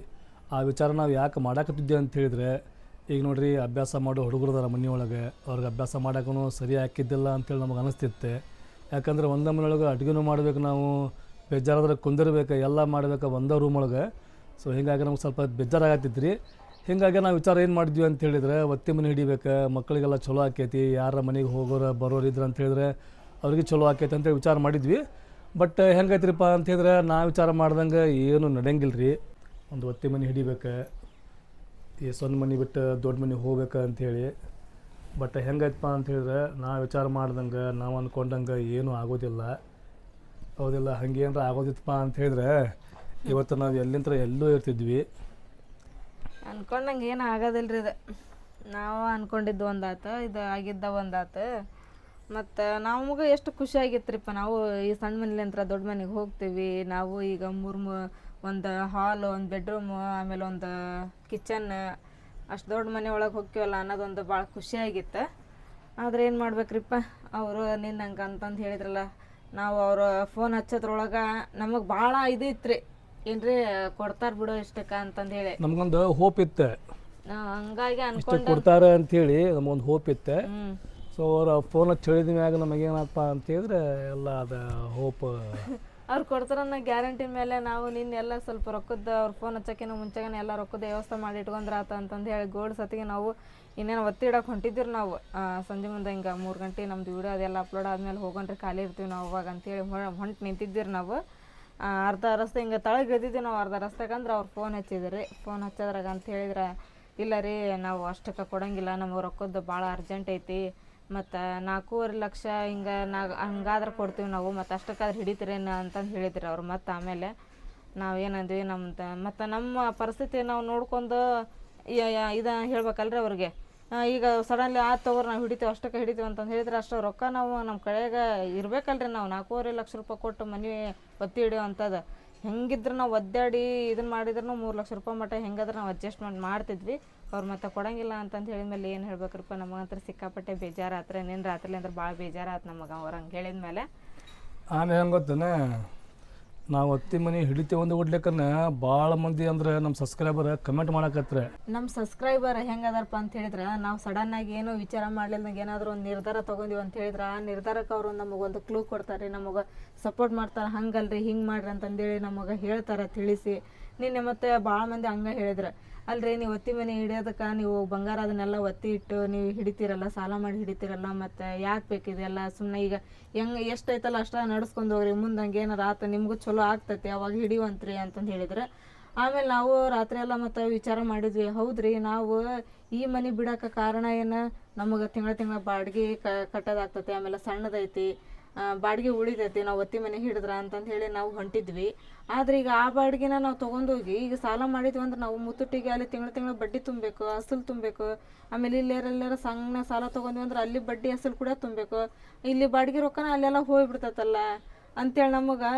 ಆ ವಿಚಾರ ನಾವು ಯಾಕೆ ಮಾಡಾಕತ್ತಿದ್ದೆ ಅಂತ ಹೇಳಿದ್ರೆ, ಈಗ ನೋಡ್ರಿ ಅಭ್ಯಾಸ ಮಾಡೋ ಹುಡುಗರದಾರ ಮನೆಯೊಳಗೆ, ಅವ್ರಿಗೆ ಅಭ್ಯಾಸ ಮಾಡೋಕ್ಕೂ ಸರಿ ಹಾಕಿದ್ದಿಲ್ಲ ಅಂತೇಳಿ ನಮಗೆ ಅನಿಸ್ತಿತ್ತೆ. ಯಾಕಂದ್ರೆ ಒಂದೇ ಮನೆಯೊಳಗೆ ಅಡುಗೆನೂ ಮಾಡ್ಬೇಕು ನಾವು, ಬೇಜಾರಾದ್ರೆ ಕುಂದಿರ್ಬೇಕು, ಎಲ್ಲ ಮಾಡ್ಬೇಕು ಒಂದೇ ರೂಮ್ ಒಳಗೆ. ಸೊ ಹೀಗಾಗಿ ನಮ್ಗೆ ಸ್ವಲ್ಪ ಬೇಜಾರಾಗತ್ತಿತ್ತು ರೀ ಹೀಗಾಗಿ ನಾವು ವಿಚಾರ ಏನು ಮಾಡಿದ್ವಿ ಅಂತ ಹೇಳಿದ್ರೆ, ಒತ್ತಿ ಮನೆ ಹಿಡಿಬೇಕು, ಮಕ್ಕಳಿಗೆಲ್ಲ ಚಲೋ ಆಕೈತಿ, ಯಾರ ಮನೆಗೆ ಹೋಗೋರು, ಬರೋರು ಇದ್ರೆ ಅಂತ ಹೇಳಿದ್ರೆ ಅವ್ರಿಗೆ ಚಲೋ ಆಕೈತಿ ಅಂತೇಳಿ ವಿಚಾರ ಮಾಡಿದ್ವಿ. ಬಟ್ ಹೆಂಗೈತ್ರಿಪ್ಪ ಅಂತ ಹೇಳಿದ್ರೆ, ನಾ ವಿಚಾರ ಮಾಡ್ದಂಗೆ ಏನು ನಡೆಯಂಗಿಲ್ಲ ರೀ ಒಂದು ಒತ್ತಿ ಮನೆ ಹಿಡಿಬೇಕು, ಈ ಸಣ್ಣ ಮನೆ ಬಿಟ್ಟು ದೊಡ್ಡ ಮನೆಗೆ ಹೋಗ್ಬೇಕು ಅಂಥೇಳಿ. ಬಟ್ ಹೆಂಗೈತಪ್ಪ ಅಂತ ಹೇಳಿದ್ರೆ ನಾ ವಿಚಾರ ಮಾಡ್ದಂಗೆ, ನಾವು ಅಂದ್ಕೊಂಡಂಗೆ ಏನೂ ಆಗೋದಿಲ್ಲ. ಹೌದಿಲ್ಲ, ಹಂಗೇನಾರ ಆಗೋದಿತ್ತಪ್ಪ ಅಂತ ಹೇಳಿದ್ರೆ ಇವತ್ತು ನಾವು ಎಲ್ಲಿಂದ ಎಲ್ಲೂ ಇರ್ತಿದ್ವಿ. ಅನ್ಕೊಂಡಂಗೆ ಏನು ಆಗೋದಿಲ್ರಿ ಇದು. ನಾವು ಅಂದ್ಕೊಂಡಿದ್ದು ಒಂದಾತು, ಇದು ಆಗಿದ್ದ ಒಂದಾತು. ಮತ್ತು ನಮಗೂ ಎಷ್ಟು ಖುಷಿ ಆಗಿತ್ರಿಪ್ಪ ನಾವು ಈ ಸಣ್ಣ ಮನೆಲಿಂತ್ರ ದೊಡ್ಡ ಮನೆಗೆ ಹೋಗ್ತೀವಿ. ನಾವು ಈಗ ಮೂರು ಒಂದು ಹಾಲ್ ಒಂದು ಬೆಡ್ರೂಮು ಆಮೇಲೆ ಒಂದು ಕಿಚನ್ ಅಷ್ಟು ದೊಡ್ಡ ಮನೆ ಒಳಗೆ ಹೋಗ್ತೀವಲ್ಲ ಅನ್ನೋದೊಂದು ಭಾಳ ಖುಷಿ ಆದರೆ ಆದ್ರೆ ಏನು ಮಾಡ್ಬೇಕ್ರಿಪ್ಪ ಅವರು ನಿನ್ನ ಹಂಗೆ ಅಂತಂದು ಹೇಳಿದ್ರಲ್ಲ ನಾವು ಅವರ ಫೋನ್ ಹಚ್ಚೋದ್ರೊಳಗೆ ನಮಗೆ ಭಾಳ ಇದು ರೀ ಏನ್ರಿ ಕೊಡ್ತಾರೆ ಬಿಡೋ ಇಷ್ಟಕ್ಕ ಅಂತಂದು ಹೇಳಿ. ನಮಗೊಂದು ಹೋಪ್ ಇತ್ತು. ಹಂಗಾಗಿ ಅನ್ಕೊಂಡು. ಕೊಡ್ತಾರೆ ಅಂತೇಳಿ ನಮಗೊಂದು ಹೋಪ್ ಇತ್ತು. ಸೊ ಅವ್ರ ಫೋನ್ ಹಚ್ಚಿ ಹೇಳಿದ ಮ್ಯಾಗ ನಮಗೇನಪ್ಪ ಅಂತ ಹೇಳಿದ್ರೆ ಎಲ್ಲ ಅದು ಹೋಪ್ ಅವ್ರು ಕೊಡ್ತಾರನ್ನ ಗ್ಯಾರಂಟಿ ಮೇಲೆ ನಾವು ನಿನ್ನೆಲ್ಲ ಸ್ವಲ್ಪ ರೊಕ್ಕದ ಅವ್ರು ಫೋನ್ ಹಚ್ಚಕ್ಕಿನ ಮುಂಚೆನೇ ಎಲ್ಲ ರೊಕ್ಕದ ವ್ಯವಸ್ಥೆ ಮಾಡಿ ಇಟ್ಕೊಂಡ್ರೆ ಆತ ಅಂತಂದು ಹೇಳಿ ಗೋಲ್ಡ್ ಸತಿಗೆ ನಾವು ಇನ್ನೇನು ಒತ್ತಿ ಇಡಕ್ಕೆ ಹೊಂಟಿದ್ದೀರಿ ನಾವು. ಸಂಜೆ ಮುಂದೆ ಹಿಂಗೆ ಮೂರು ಗಂಟೆ ನಮ್ದು ವಿಡಿಯೋ ಅದೆಲ್ಲ ಅಪ್ಲೋಡ್ ಆದಮೇಲೆ ಹೋಗೋಣ್ರಿ, ಖಾಲಿ ಇರ್ತೀವಿ ನಾವು ಅವಾಗ ಅಂತೇಳಿ ಹೊಂಟು ನಿಂತಿದ್ದೀರಿ ನಾವು. ಅರ್ಧ ರಸ್ತೆ ಹಿಂಗೆ ತಳಗೆ ಇಳಿದಿದ್ದೀವಿ ನಾವು, ಅರ್ಧ ರಸ್ತೆಗಂದ್ರೆ ಅವ್ರು ಫೋನ್ ಹಚ್ಚಿದ್ರಿ. ಫೋನ್ ಹಚ್ಚೋದ್ರಾಗ ಅಂತ ಹೇಳಿದ್ರೆ ಇಲ್ಲ ರೀ ನಾವು ಅಷ್ಟಕ್ಕೆ ಕೊಡೋಂಗಿಲ್ಲ, ನಮಗೆ ರೊಕ್ಕದ್ದು ಭಾಳ ಅರ್ಜೆಂಟ್ ಐತಿ. ಮತ್ತು ನಾಲ್ಕೂವರೆ ಲಕ್ಷ ಹಿಂಗೆ ನಾ ಹಂಗಾದ್ರೆ ಕೊಡ್ತೀವಿ ನಾವು, ಮತ್ತು ಅಷ್ಟಕ್ಕಾದ್ರೆ ಹಿಡಿತೀರೇನು ಅಂತಂದು ಹೇಳಿದ್ರು ಅವ್ರು. ಮತ್ತು ಆಮೇಲೆ ನಾವು ಏನಂದ್ವಿ ನಮ್ದು, ಮತ್ತು ನಮ್ಮ ಪರಿಸ್ಥಿತಿ ನಾವು ನೋಡ್ಕೊಂಡು ಇದು ಹೇಳ್ಬೇಕಲ್ರಿ ಅವ್ರಿಗೆ. ಈಗ ಸಡನ್ಲಿ ಆ ತಗೋರಿ ನಾವು ಹಿಡಿತೀವಿ, ಅಷ್ಟಕ್ಕೆ ಹಿಡಿತೀವಿ ಅಂತಂದು ಹೇಳಿದ್ರೆ ಅಷ್ಟು ರೊಕ್ಕ ನಾವು ನಮ್ಮ ಕಡೆಗೆ ಇರಬೇಕಲ್ರಿ ನಾವು. ನಾಲ್ಕೂವರೆ ಲಕ್ಷ ರೂಪಾಯಿ ಕೊಟ್ಟು ಮನೆ ಒತ್ತಿ ಹಿಡಿಯೋ ಅಂಥದ್ದು ಹೆಂಗಿದ್ರು ನಾವು ಒದ್ದಾಡಿ ಇದನ್ನ ಮಾಡಿದ್ರು ಮೂರು ಲಕ್ಷ ರೂಪಾಯಿ ಮಟ್ಟ ಹೆಂಗಾದ್ರೆ ನಾವು ಅಡ್ಜಸ್ಟ್ಮೆಂಟ್ ಮಾಡ್ತಿದ್ವಿ. ಅವ್ರು ಮತ್ತೆ ಕೊಡಂಗಿಲ್ಲ ಅಂತಂದು ಹೇಳಿದ ಮೇಲೆ ಏನು ಹೇಳ್ಬೇಕ್ರಪ್ಪ? ನಮಗಂತ್ರ ಸಿಕ್ಕಾಪಟ್ಟೆ ಬೇಜಾರಾತ್ರಿ. ನಿನ್ನ ರಾತ್ರಿ ಅಂದ್ರೆ ಭಾಳ ಬೇಜಾರಾತು ನಮಗೆ ಅವ್ರು ಹಂಗೆ ಹೇಳಿದ್ಮೇಲೆ ಆಮೇಲೆ ಹೆಂಗೆ ನಾವು ಹತ್ತಿ ಮನೆ ಹಿಡಿತೇವೆ ಒಂದು ಹುಡ್ಲಿಕ್ಕನ್ನ ಭಾಳ ಮಂದಿ ಅಂದ್ರೆ ನಮ್ಮ ಸಬ್ಸ್ಕ್ರೈಬರ್ ಕಮೆಂಟ್ ಮಾಡಕತ್ರ. ನಮ್ಮ ಸಬ್ಸ್ಕ್ರೈಬರ್ ಹೆಂಗದಾರಪ್ಪ ಅಂತ ಹೇಳಿದ್ರೆ, ನಾವು ಸಡನ್ ಆಗಿ ಏನೋ ವಿಚಾರ ಮಾಡ್ಲಿಲ್ದಂಗೆ ಏನಾದರೂ ಒಂದು ನಿರ್ಧಾರ ತೊಗೊಂಡಿವಿ ಅಂತ ಹೇಳಿದ್ರೆ, ಆ ನಿರ್ಧಾರಕ್ಕೆ ಅವರು ನಮಗೊಂದು ಕ್ಲೂ ಕೊಡ್ತಾರೆ ನಮಗೆ ಸಪೋರ್ಟ್ ಮಾಡ್ತಾರೆ, ಹಂಗಲ್ರಿ, ಹಿಂಗೆ ಮಾಡ್ರಿ ಅಂತಂದೇಳಿ ನಮಗೆ ಹೇಳ್ತಾರೆ ತಿಳಿಸಿ. ನಿನ್ನೆ ಮತ್ತೆ ಭಾಳ ಮಂದಿ ಹಂಗೆ ಹೇಳಿದ್ರು, ಅಲ್ರಿ ನೀವು ಒತ್ತಿ ಮನೆ ಹಿಡಿಯೋದಕ್ಕೆ ನೀವು ಬಂಗಾರ ಅದನ್ನೆಲ್ಲ ಒತ್ತಿ ಇಟ್ಟು ನೀವು ಹಿಡಿತೀರಲ್ಲ, ಸಾಲ ಮಾಡಿ ಹಿಡಿತೀರಲ್ಲ, ಮತ್ತು ಯಾಕೆ ಬೇಕಿದೆಲ್ಲ ಸುಮ್ಮನೆ ಈಗ ಹೆಂಗೆ ಎಷ್ಟೈತಲ್ಲ ಅಷ್ಟ ನಡ್ಸ್ಕೊಂಡು ಹೋಗ್ರಿ, ಮುಂದೆ ಹಂಗೆ ಏನಾರು ಆತ, ನಿಮಗೂ ಚಲೋ ಆಗ್ತೈತಿ, ಅವಾಗ ಹಿಡಿಯುವಂತ್ರಿ ಅಂತಂದು ಹೇಳಿದ್ರೆ. ಆಮೇಲೆ ನಾವು ರಾತ್ರಿ ಎಲ್ಲ ಮತ್ತೆ ವಿಚಾರ ಮಾಡಿದ್ವಿ, ಹೌದ್ರಿ ನಾವು ಈ ಮನೆ ಬಿಡಕ್ಕೆ ಕಾರಣ ಏನು? ನಮಗೆ ತಿಂಗಳ ತಿಂಗಳ ಬಾಡಿಗೆ ಕಟ್ಟೋದಾಗ್ತೈತಿ ಆಮೇಲೆ ಸಣ್ಣದೈತಿ ಬಾಡಿಗೆ ಉಳಿತೈತಿ ನಾವು ಒತ್ತಿ ಮನೆ ಹಿಡಿದ್ರ ಅಂತಂದು ಹೇಳಿ ನಾವು ಹೊಂಟಿದ್ವಿ. ಆದ್ರೆ ಈಗ ಆ ಬಾಡಿಗೆನ ನಾವು ತೊಗೊಂಡೋಗಿ ಈಗ ಸಾಲ ಮಾಡಿದ್ವಿ ಅಂದ್ರೆ ನಾವು ಮುತ್ತುಟ್ಟಿಗೆ ಅಲ್ಲಿ ತಿಂಗಳ ತಿಂಗಳ ಬಡ್ಡಿ ತುಂಬಬೇಕು ಅಸಲು ತುಂಬಬೇಕು. ಆಮೇಲೆ ಇಲ್ಲೇರೆಲ್ಲಾರ ಸಣ್ಣ ಸಾಲ ತೊಗೊಂಡ್ವಿ ಅಂದ್ರೆ ಅಲ್ಲಿ ಬಡ್ಡಿ ಅಸಲು ಕೂಡ ತುಂಬಬೇಕು. ಇಲ್ಲಿ ಬಾಡಿಗೆ ರೊಕ್ಕನ ಅಲ್ಲೆಲ್ಲ ಹೋಗ್ಬಿಡ್ತೈತಲ್ಲ. ಅಂತೇಳಿ ನಮಗೆ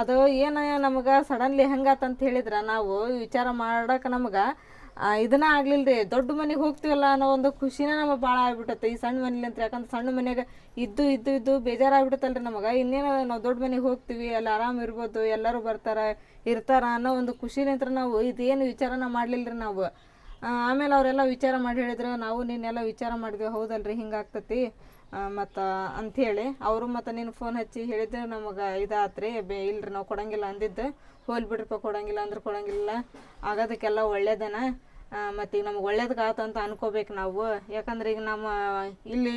ಅದು ಏನು ನಮಗೆ ಸಡನ್ಲಿ ಹೆಂಗಾತಂತ ಹೇಳಿದ್ರೆ ನಾವು ವಿಚಾರ ಮಾಡಕ್ಕೆ ನಮಗೆ ಇದನ್ನ ಆಗ್ಲಿಲ್ಲ ರೀ ದೊಡ್ಡ ಮನೆಗೆ ಹೋಗ್ತೀವಲ್ಲ ಅನ್ನೋ ಒಂದು ಖುಷಿನ ನಮಗೆ ಭಾಳ ಆಗ್ಬಿಟ್ಟತ್ತೆ ಈ ಸಣ್ಣ ಮನೇಲಿ ಅಂತ ಯಾಕಂದ್ರೆ ಸಣ್ಣ ಮನೆಗೆ ಇದ್ದು ಇದ್ದು ಇದ್ದು ಬೇಜಾರಾಗ್ಬಿಡುತ್ತಲ್ರಿ ನಮಗೆ. ಇನ್ನೇನು ನಾವು ದೊಡ್ಡ ಮನೆಗೆ ಹೋಗ್ತೀವಿ ಅಲ್ಲಿ ಆರಾಮ್ ಇರ್ಬೋದು, ಎಲ್ಲರೂ ಬರ್ತಾರೆ, ಇರ್ತಾರ ಅನ್ನೋ ಒಂದು ಖುಷಿಲಿಂತ್ರ ನಾವು ಇದೇನು ವಿಚಾರನ ಮಾಡಲಿಲ್ಲ ರೀ ನಾವು ಆಮೇಲೆ ಅವರೆಲ್ಲ ವಿಚಾರ ಮಾಡಿ ಹೇಳಿದ್ರು, ನಾವು ನೀನೆಲ್ಲ ವಿಚಾರ ಮಾಡಿದ್ವಿ, ಹೌದಲ್ರಿ ಹಿಂಗಾಗ್ತತಿ ಮತ್ತು ಅಂಥೇಳಿ ಅವರು ಮತ್ತು ನೀನು ಫೋನ್ ಹಚ್ಚಿ ಹೇಳಿದ್ರೆ, ನಮಗೆ ಇದಾತ್ರಿ, ಬೇ, ಇಲ್ರಿ, ನಾವು ಕೊಡಂಗಿಲ್ಲ ಅಂದಿದ್ದು, ಹೋಲ್ ಬಿಡ್ರಪ್ಪ, ಕೊಡಂಗಿಲ್ಲ ಅಂದ್ರೆ ಕೊಡಂಗಿಲ್ಲ, ಆಗೋದಕ್ಕೆಲ್ಲ ಒಳ್ಳೇದನ. ಮತ್ತು ಈಗ ನಮ್ಗೆ ಒಳ್ಳೇದಕ್ಕೆ ಅಂತ ಅನ್ಕೋಬೇಕು ನಾವು. ಯಾಕಂದ್ರೆ ಈಗ ನಮ್ಮ ಇಲ್ಲಿ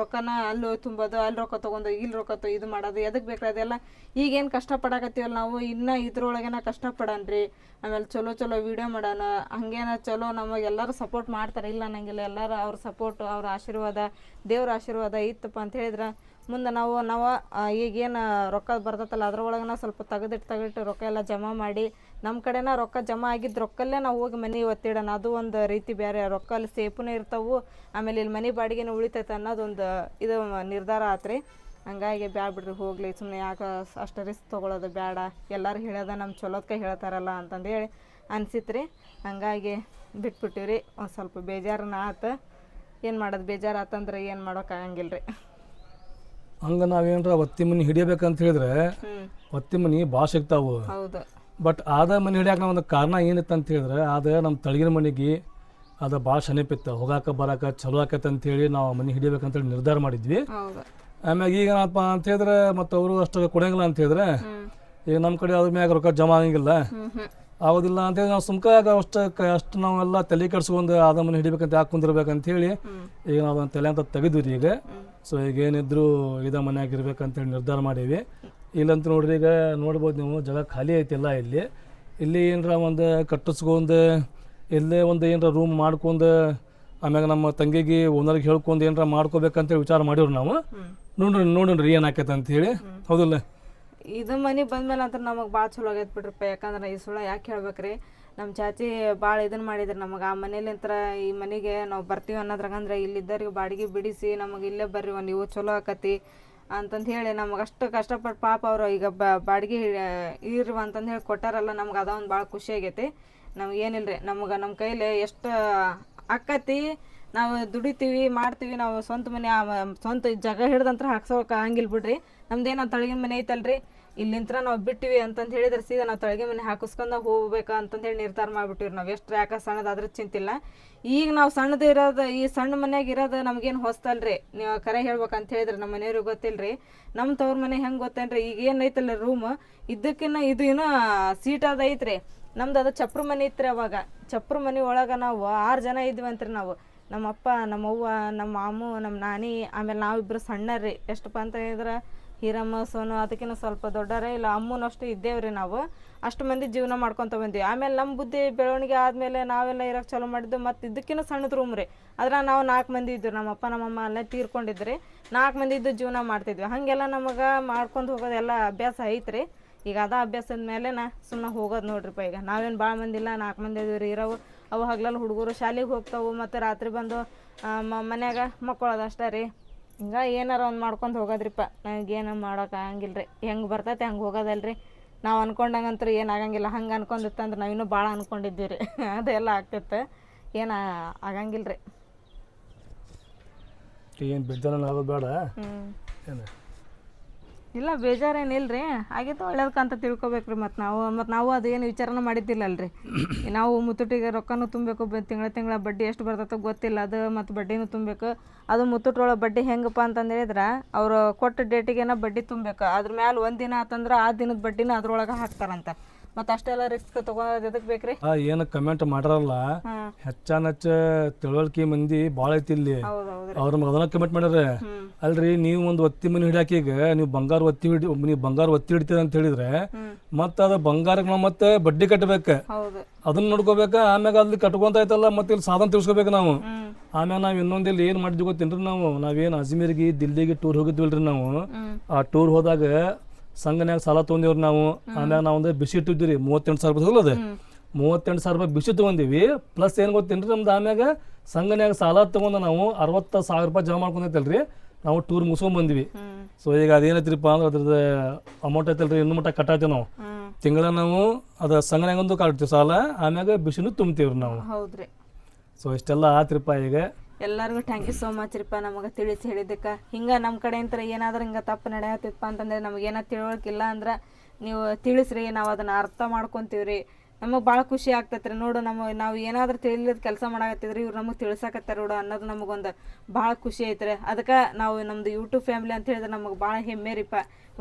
ರೊಕ್ಕನ ಅಲ್ಲಿ ತುಂಬೋದು, ಅಲ್ಲಿ ರೊಕ್ಕ ತೊಗೊಂಡು ಇಲ್ಲಿ ರೊಕ್ಕ ತೊ, ಇದು ಮಾಡೋದು ಎದಕ್ಕೆ ಬೇಕು ಅದೆಲ್ಲ? ಈಗೇನು ಕಷ್ಟಪಡಕತ್ತೀವಲ್ಲ ನಾವು? ಇನ್ನೂ ಇದ್ರೊಳಗೇನ ಕಷ್ಟಪಡನ್ರಿ. ಆಮೇಲೆ ಚಲೋ ಚಲೋ ವೀಡಿಯೋ ಮಾಡೋಣ. ಹಂಗೇನ ಚಲೋ ನಮಗೆ ಎಲ್ಲರೂ ಸಪೋರ್ಟ್ ಮಾಡ್ತಾರೆ. ಇಲ್ಲ ಅನ್ನಂಗಿಲ್ಲ ಎಲ್ಲರೂ ಅವ್ರ ಸಪೋರ್ಟು ಅವ್ರ ಆಶೀರ್ವಾದ, ದೇವ್ರ ಆಶೀರ್ವಾದ ಇತ್ತಪ್ಪ ಅಂತ ಹೇಳಿದ್ರೆ ಮುಂದೆ ನಾವು ನಾವು ಈಗೇನು ರೊಕ್ಕ ಬರ್ತೈತಲ್ಲ ಅದ್ರೊಳಗನ ಸ್ವಲ್ಪ ತೆಗೆದಿಟ್ಟು ತೆಗೆದಿಟ್ಟು ರೊಕ್ಕ ಎಲ್ಲ ಜಮಾ ಮಾಡಿ ನಮ್ಮ ಕಡೆನ ರೊಕ್ಕ ಜಮಾ ಆಗಿದ್ದು ರೊಕ್ಕಲ್ಲೇ ನಾವು ಹೋಗಿ ಮನೆ ಒತ್ತಿಡೋಣ. ಅದು ಒಂದು ರೀತಿ ಬೇರೆ ರೊಕ್ಕ ಅಲ್ಲಿ ಸೇಫ್ನೂ ಇರ್ತಾವು. ಆಮೇಲೆ ಇಲ್ಲಿ ಮನೆ ಬಾಡಿಗೆನೂ ಉಳಿತೈತೆ ಅನ್ನೋದೊಂದು ಇದು ನಿರ್ಧಾರ ಆತ್ರಿ. ಹಂಗಾಗಿ ಬ್ಯಾಡ ಬಿಡ್ರಿ ಹೋಗ್ಲಿ. ಸುಮ್ಮನೆ ಯಾಕೆ ಅಷ್ಟು ರಿಸ್ಕ್ ತೊಗೊಳೋದು ಬೇಡ ಎಲ್ಲರೂ ಹೇಳೋದ ನಮ್ಮ ಚಲೋದ್ಕೆ ಹೇಳ್ತಾರಲ್ಲ ಅಂತಂದೇಳಿ ಅನಿಸಿತ್ರಿ. ಹಂಗಾಗಿ ಬಿಟ್ಬಿಟ್ಟಿವ್ರಿ. ಒಂದು ಸ್ವಲ್ಪ ಬೇಜಾರನ್ನ ಆತು. ಏನು ಮಾಡೋದು ಬೇಜಾರು ಆತಂದ್ರೆ ಏನು ಮಾಡೋಕ್ಕಾಗಂಗಿಲ್ಲ ರೀ ಹಂಗೆ ನಾವೇನರ ಒತ್ತಿ ಮನಿ ಹಿಡಿಯಬೇಕಂತ ಹೇಳಿದ್ರೆ ಒತ್ತಿ ಮನಿ ಭಾಳ ಸಿಗ್ತಾವು. ಹೌದು. ಬಟ್ ಆದ ಮನೆ ಹಿಡಿಯಾಕ ನಾವು ಒಂದು ಕಾರಣ ಏನಿತ್ತು ಅಂತ ಹೇಳಿದ್ರೆ ಅದು ನಮ್ಮ ತಳಗಿನ ಮನೆಗೆ ಅದು ಭಾಳ ಶನಿಪಿತ್ತು ಹೋಗಾಕ ಬರಾಕ ಚಲೋ ಆಕೈತೆ ಅಂತೇಳಿ ನಾವು ಮನೆ ಹಿಡಿಬೇಕಂತೇಳಿ ನಿರ್ಧಾರ ಮಾಡಿದ್ವಿ. ಆಮ್ಯಾಗ ಈಗ ಏನಪ್ಪ ಅಂತ ಹೇಳಿದ್ರೆ ಮತ್ತು ಅವರು ಅಷ್ಟು ಕೊಡಂಗಿಲ್ಲ ಅಂತ ಹೇಳಿದ್ರೆ ಈಗ ನಮ್ಮ ಕಡೆ ಅದ್ರ ಮ್ಯಾಗ ರೊಕ್ಕ ಜಮಾ ಆಗಂಗಿಲ್ಲ. ಆಗೋದಿಲ್ಲ ಅಂತೇಳಿ ನಾವು ಸುಮ್ಕಾಗ ಅಷ್ಟು ಕ ಅಷ್ಟು ನಾವೆಲ್ಲ ತಲೆ ಕೆಡ್ಸ್ಕೊಂಡು ಆದ ಮನೆ ಹಿಡಿಬೇಕಂತ ಯಾಕೆ ಕುಂದಿರ್ಬೇಕಂತ ಹೇಳಿ ಈಗ ನಾವು ಅದನ್ನ ತಲೆ ಅಂತ ತೆಗೆದ್ವಿ ಈಗ. ಸೊ ಈಗ ಏನಿದ್ರು ಇದ ಮನ್ಯಾಗ ಇರ್ಬೇಕಂತೇಳಿ ನಿರ್ಧಾರ ಮಾಡೀವಿ. ಇಲ್ಲಂತ ನೋಡ್ರಿ ಈಗ ನೋಡ್ಬೋದು ನೀವು ಜಾಗ ಖಾಲಿ ಐತಿಲ್ಲ ಇಲ್ಲಿ. ಇಲ್ಲಿ ಏನರ ಒಂದು ಕಟ್ಟಿಸ್ಕೊಂಡು ಇಲ್ಲೇ ಒಂದು ಏನರ ರೂಮ್ ಮಾಡ್ಕೊಂಡು ಆಮ್ಯಾಗ ನಮ್ಮ ತಂಗಿಗೆ ಓನರ್ಗೆ ಹೇಳ್ಕೊಂಡು ಏನರ ಮಾಡ್ಕೋಬೇಕಂತ ವಿಚಾರ ಮಾಡಿವ್ರಿ ನಾವು. ನೋಡ್ರಿ ನೋಡ್ರಿ ಏನು ಆಕೈತೆ ಅಂತ ಹೇಳಿ ಹೌದಿಲ್ಲ? ಇದು ಮನೆ ಬಂದ್ಮೇಲೆ ಅಂತ ನಮಗೆ ಭಾಳ ಚಲೋ ಆಗೈತೆ ಬಿಡ್ರಪ್ಪ. ಯಾಕಂದ್ರೆ ಈ ಸುಳ್ಳ ಯಾಕೆ ಹೇಳ್ಬೇಕ್ರಿ? ನಮ್ಮ ಚಾಚಿ ಭಾಳ ಇದನ್ನ ಮಾಡಿದ್ರು ನಮಗೆ. ಆ ಮನೇಲಿಂತ್ರ ಈ ಮನೆಗೆ ನಾವು ಬರ್ತೀವಿ ಅನ್ನೋದ್ರಾಗಂದ್ರೆ ಇಲ್ಲಿದ್ದವ್ರಿಗೆ ಬಾಡಿಗೆ ಬಿಡಿಸಿ ನಮಗೆ ಇಲ್ಲೇ ಬರ್ರಿ ಇವು ಚಲೋ ಆಕತಿ. ಅಂತಂದು ಹೇಳಿ ನಮಗೆ ಅಷ್ಟು ಕಷ್ಟಪಟ್ಟು ಪಾಪ ಅವರು ಈಗ ಬಾಡಿಗೆ ಇರು ಅಂತಂದು ಹೇಳಿ ಕೊಟ್ಟಾರಲ್ಲ, ನಮ್ಗೆ ಅದ ಒಂದು ಭಾಳ ಖುಷಿ ಆಗೈತಿ. ನಮ್ಗೆ ಏನಿಲ್ಲ ರೀ ನಮ್ಗೆ ನಮ್ಮ ಕೈಲಿ ಎಷ್ಟು ಅಕ್ಕತಿ, ನಾವು ದುಡಿತೀವಿ, ಮಾಡ್ತೀವಿ, ನಾವು ಸ್ವಂತ ಮನೆ ಸ್ವಂತ ಜಾಗ ಹಿಡ್ದಂತ್ರ ಹಾಕ್ಸೋಕೆ ಆಗಂಗಿಲ್ಲ ಬಿಡ್ರಿ. ನಮ್ದೇನು ತಳಗಿನ ಮನೆ ಐತಲ್ರಿ. ಇಲ್ಲಿಂತ್ರ ನಾವು ಬಿಟ್ಟಿವಿ ಅಂತಂದು ಹೇಳಿದ್ರೆ ಸೀದಾ ನಾವು ತಳಗೆ ಮನೆ ಹಾಕಿಸ್ಕೊಂಡು ಹೋಗ್ಬೇಕು ಅಂತಂದು ಹೇಳಿ ನಿರ್ಧಾರ ಮಾಡಿಬಿಟ್ಟಿವಿ ನಾವು. ಎಷ್ಟು ಯಾಕೆ ಸಣ್ಣದಾದ್ರೆ ಚಿಂತಿಲ್ಲ. ಈಗ ನಾವು ಸಣ್ಣದು ಈ ಸಣ್ಣ ಮನ್ಯಾಗ ಇರೋದು ನಮಗೇನು ಹೊಸ್ತಲ್ರಿ? ನೀವು ಕರೆ ಹೇಳ್ಬೇಕಂತ ಹೇಳಿದ್ರೆ ನಮ್ಮ ಮನೆಯವ್ರಿಗೆ ಗೊತ್ತಿಲ್ಲ ರೀ ನಮ್ಮ ತವ್ರ ಮನೆ ಹೆಂಗೆ ಗೊತ್ತೇನ್ರಿ? ಈಗ ಏನೈತಲ್ಲ ರೂಮ್ ಇದಕ್ಕಿನ್ನ ಇದು ಏನೋ ಸೀಟ್ ಅದ ಐತ್ರಿ. ನಮ್ದು ಅದು ಚಪ್ರ ಮನೆ ರೀ ಅವಾಗ. ಚಪ್ರ ಮನೆ ಒಳಗೆ ನಾವು ಆರು ಜನ ಇದ್ವಂತ್ರಿ ನಾವು. ನಮ್ಮ ಅಪ್ಪ ನಮ್ಮ ಅವ್ವ ನಮ್ಮ ಮಾಮು ನಮ್ಮ ನಾನಿ, ಆಮೇಲೆ ನಾವಿಬ್ಬರು ಸಣ್ಣ ರೀ ಎಷ್ಟಪ್ಪ ಅಂತ ಹೇಳಿದ್ರೆ ಹೀರಮ್ಮ, ಸೋನು ಅದಕ್ಕಿಂತ ಸ್ವಲ್ಪ ದೊಡ್ಡರೇ ಇಲ್ಲ, ಅಮ್ಮನಷ್ಟು ಇದ್ದೇವ್ರಿ ನಾವು. ಅಷ್ಟು ಮಂದಿ ಜೀವನ ಮಾಡ್ಕೊತ ಬಂದ್ವಿ. ಆಮೇಲೆ ನಮ್ಮ ಬುದ್ಧಿ ಬೆಳವಣಿಗೆ ಆದಮೇಲೆ ನಾವೆಲ್ಲ ಇರೋಕೆ ಚಲೋ ಮಾಡಿದ್ದು ಮತ್ತು ಇದಕ್ಕಿಂತ ಸಣ್ಣದ ರೂಮ್ ರೀ. ಅದ್ರ ನಾವು ನಾಲ್ಕು ಮಂದಿ ಇದ್ವಿ. ನಮ್ಮ ಅಪ್ಪ ನಮ್ಮಮ್ಮ ಅಲ್ಲೇ ತೀರ್ಕೊಂಡಿದ್ರಿ. ನಾಲ್ಕು ಮಂದಿ ಇದ್ದು ಜೀವನ ಮಾಡ್ತಿದ್ವಿ. ಹಾಗೆಲ್ಲ ನಮಗೆ ಮಾಡ್ಕೊಂಡು ಹೋಗೋದೆಲ್ಲ ಅಭ್ಯಾಸ ಐತ್ರಿ. ಈಗ ಅದ ಅಭ್ಯಾಸದ ಮೇಲೆ ನಾ ಸುಮ್ಮನೆ ಹೋಗೋದು ನೋಡ್ರಿಪ್ಪ ಈಗ. ನಾವೇನು ಭಾಳ ಮಂದಿ ಇಲ್ಲ ನಾಲ್ಕು ಮಂದಿ ಇದೀವಿ ರೀ. ಇರೋವು, ಅವು ಹಗ್ಲಲ್ಲಿ ಹುಡುಗರು ಶಾಲೆಗೆ ಹೋಗ್ತಾವೆ, ಮತ್ತು ರಾತ್ರಿ ಬಂದು ಮನೆಯಾಗ ಮ- ಮನ್ಯಾಗ ಮಕ್ಕೊಳ್ಳೋದು ಅಷ್ಟೇ ರೀ. ಹಿಂಗೆ ಏನಾರ ಒಂದು ಮಾಡ್ಕೊಂಡು ಹೋಗೋದ್ರಿಪ್ಪ. ನನಗೇನು ಮಾಡೋಕೆ ಆಗಂಗಿಲ್ಲ ರೀ ಹೆಂಗೆ ಬರ್ತೈತೆ ಹಂಗೆ ಹೋಗೋದಲ್ರಿ. ನಾವು ಅಂದ್ಕೊಂಡಂಗಂತೂ ಏನು ಆಗಂಗಿಲ್ಲ. ಹಂಗೆ ಅನ್ಕೊಂಡಿತ್ತಂದ್ರೆ ನಾವು ಇನ್ನೂ ಭಾಳ ಅಂದ್ಕೊಂಡಿದ್ದೀವಿ ರೀ ಅದೆಲ್ಲ ಆಗ್ತಿತ್ತು. ಏನು ಆಗಂಗಿಲ್ಲ ರೀ ಏನು ಆಗೋದು ಬೇಡ. ಇಲ್ಲ ಬೇಜಾರೇನಿಲ್ಲ ರೀ ಆಗಿತ್ತು ಒಳ್ಳೇದಕ್ಕಂತ ತಿಳ್ಕೊಬೇಕ್ರಿ ಮತ್ತು ನಾವು ಮತ್ತು ನಾವು ಅದೇನು ವಿಚಾರನ ರೀ ನಾವು ಮುತ್ತುಟಿಗೆ ರೊಕ್ಕನೂ ತುಂಬಬೇಕು ತಿಂಗಳ ತಿಂಗಳ ಬಡ್ಡಿ ಎಷ್ಟು ಬರ್ತೈತೋ ಗೊತ್ತಿಲ್ಲ. ಅದು ಮತ್ತು ಬಡ್ಡಿನೂ ತುಂಬಬೇಕು. ಅದು ಮುತ್ತುಟ್ರೊಳಗೆ ಬಡ್ಡಿ ಹೆಂಗಪ್ಪ ಅಂತಂದೇಳಿದ್ರೆ ಅವರು ಕೊಟ್ಟ ಡೇಟಿಗೆನ ಬಡ್ಡಿ ತುಂಬಬೇಕು. ಅದ್ರ ಮ್ಯಾಲೆ ಒಂದು ದಿನ ಆತಂದ್ರೆ ಆ ದಿನದ ಬಡ್ಡಿನ ಅದ್ರೊಳಗೆ ಹಾಕ್ತಾರಂತ. ಮತ್ತು ಅಷ್ಟೆಲ್ಲ ರಿಸ್ಕ್ ಬೇಕ್ರಿ? ಆ ಏನು ಕಮೆಂಟ್ ಮಾಡಾರಲ್ಲ ಹೆಚ್ಚಾನಚ್ಚ ತಿಳುವಳಿಕೆ ಮಂದಿ ಭಾಳ ಐತಿ ಇಲ್ಲಿ. ಅವ್ರ ಅದನ್ನ ಕಮೆಂಟ್ ಮಾಡ್ಯಾರ. ಅಲ್ರಿ ನೀವು ಒಂದು ಒತ್ತಿ ಮನಿ ಹಿಡಿಯಾಕೀಗ ನೀವು ಬಂಗಾರ ಒತ್ತಿ ಹಿಡಿ ನೀವು ಬಂಗಾರ ಒತ್ತಿ ಹಿಡಿತೀರ ಅಂತ ಹೇಳಿದ್ರೆ ಮತ್ತ ಅದು ಬಂಗಾರಕ್ಕೆ ನಾವು ಮತ್ತೆ ಬಡ್ಡಿ ಕಟ್ಟಬೇಕು ಅದನ್ನ ನೋಡ್ಕೋಬೇಕು ಆಮ್ಯಾಗ ಅಲ್ಲಿ ಕಟ್ಕೊಂತ ಐತಲ್ಲ ಮತ್ತೆ ಇಲ್ಲಿ ಸಾಧನ ತಿಳ್ಸ್ಕೋಬೇಕು ನಾವು. ಆಮ್ಯಾಗ ನಾವು ಇನ್ನೊಂದು ಇಲ್ಲಿ ಏನು ಮಾಡಿದ್ವಿ ಗೊತ್ತೇನ್ರಿ ನಾವು ನಾವೇನ್ ಅಜ್ಮೀರ್ಗೆ ದಿಲ್ಲಿಗೆ ಟೂರ್ ಹೋಗಿದ್ವಿಲ್ರಿ ನಾವು. ಆ ಟೂರ್ ಹೋದಾಗ ಸಂಘನ್ಯಾಗ ಸಾಲ ತೊಗೊಂಡಿವ್ರಿ ನಾವು. ಆಮ್ಯಾಗ ನಾವು ಒಂದು ಬಿಸಿ ಇಟ್ಟಿದ್ವಿ ರೀ ಮೂವತ್ತೆಂಟು ಸಾವಿರ ರೂಪಾಯಿ ಹೋಗ್ಲದ ಮೂವತ್ತೆಂಟು ಸಾವಿರ ರೂಪಾಯಿ ಬಿಸಿ ತೊಗೊಂಡಿವಿ ಪ್ಲಸ್ ಏನು ಗೊತ್ತೇನ್ರಿ ನಮ್ದು ಆಮ್ಯಾಗ? ಸಂಘನ್ಯಾಗ ಸಾಲ ತೊಗೊಂಡು ನಾವು ಅರವತ್ತು ಸಾವಿರ ರೂಪಾಯಿ ಜಮಾ ಮಾಡ್ಕೊಂಡೈತಲ್ರಿ ನಾವು ಟೂರ್ ಮುಗಿಸ್ಕೊಂಡ್ ಬಂದ್ವಿ. ಸೊ ಈಗ ಅದೇನೈತ್ರಿಪ್ಪ ಅಂದ್ರೆ ಅದ್ರದ್ದು ಅಮೌಂಟ್ ಐತಲ್ರಿ ಇನ್ನು ಮಟ್ಟ ಕಟ್ಟಾತೀವಿ ನಾವು. ತಿಂಗಳ ನಾವು ಅದು ಸಂಘನ್ಯಾಗೊಂದು ಕಟ್ತೀವಿ ಸಾಲ ಆಮ್ಯಾಗ ಬಿಸಿನೂ ತುಂಬ್ತೀವ್ರಿ ನಾವು. ಸೊ ಇಷ್ಟೆಲ್ಲ ಆತ್ರಿಪ್ಪ ಈಗ. ಎಲ್ಲರಿಗೂ ಥ್ಯಾಂಕ್ ಯು ಸೋ ಮಚ್ ರೀಪ್ಪ ನಮಗೆ ತಿಳಿಸಿ ಹೇಳಿದ್ದಕ್ಕೆ. ಹಿಂಗೆ ನಮ್ಮ ಕಡೆಯಿಂದ ಏನಾದ್ರೂ ಹಿಂಗೆ ತಪ್ಪು ನಡೆಯತ್ತಿತ್ತಪ್ಪ ಅಂತಂದ್ರೆ ನಮಗೇನೋ ತಿಳುವಳಿಕಿಲ್ಲ ಅಂದ್ರೆ ನೀವು ತಿಳಿಸ್ರಿ, ನಾವು ಅದನ್ನು ಅರ್ಥ ಮಾಡ್ಕೊತೀವಿ ರೀ ನಮಗೆ ಭಾಳ ಖುಷಿ ಆಗ್ತೈತೆ ರೀ ನೋಡು, ನಮ್ಮ ನಾವು ಏನಾದರೂ ತಿಳಿಲಿದ ಕೆಲಸ ಮಾಡಾಕತ್ತಿದ್ರಿ ಇವ್ರು ನಮಗೆ ತಿಳ್ಸಾಕತ್ತಾರ ನೋಡು ಅನ್ನೋದು ನಮಗೊಂದು ಭಾಳ ಖುಷಿ ಐತ್ರಿ. ಅದಕ್ಕೆ ನಾವು ನಮ್ಮದು ಯೂಟ್ಯೂಬ್ ಫ್ಯಾಮಿಲಿ ಅಂತ ಹೇಳಿದ್ರೆ ನಮಗೆ ಭಾಳ ಹೆಮ್ಮೆ ರೀಪ್ಪ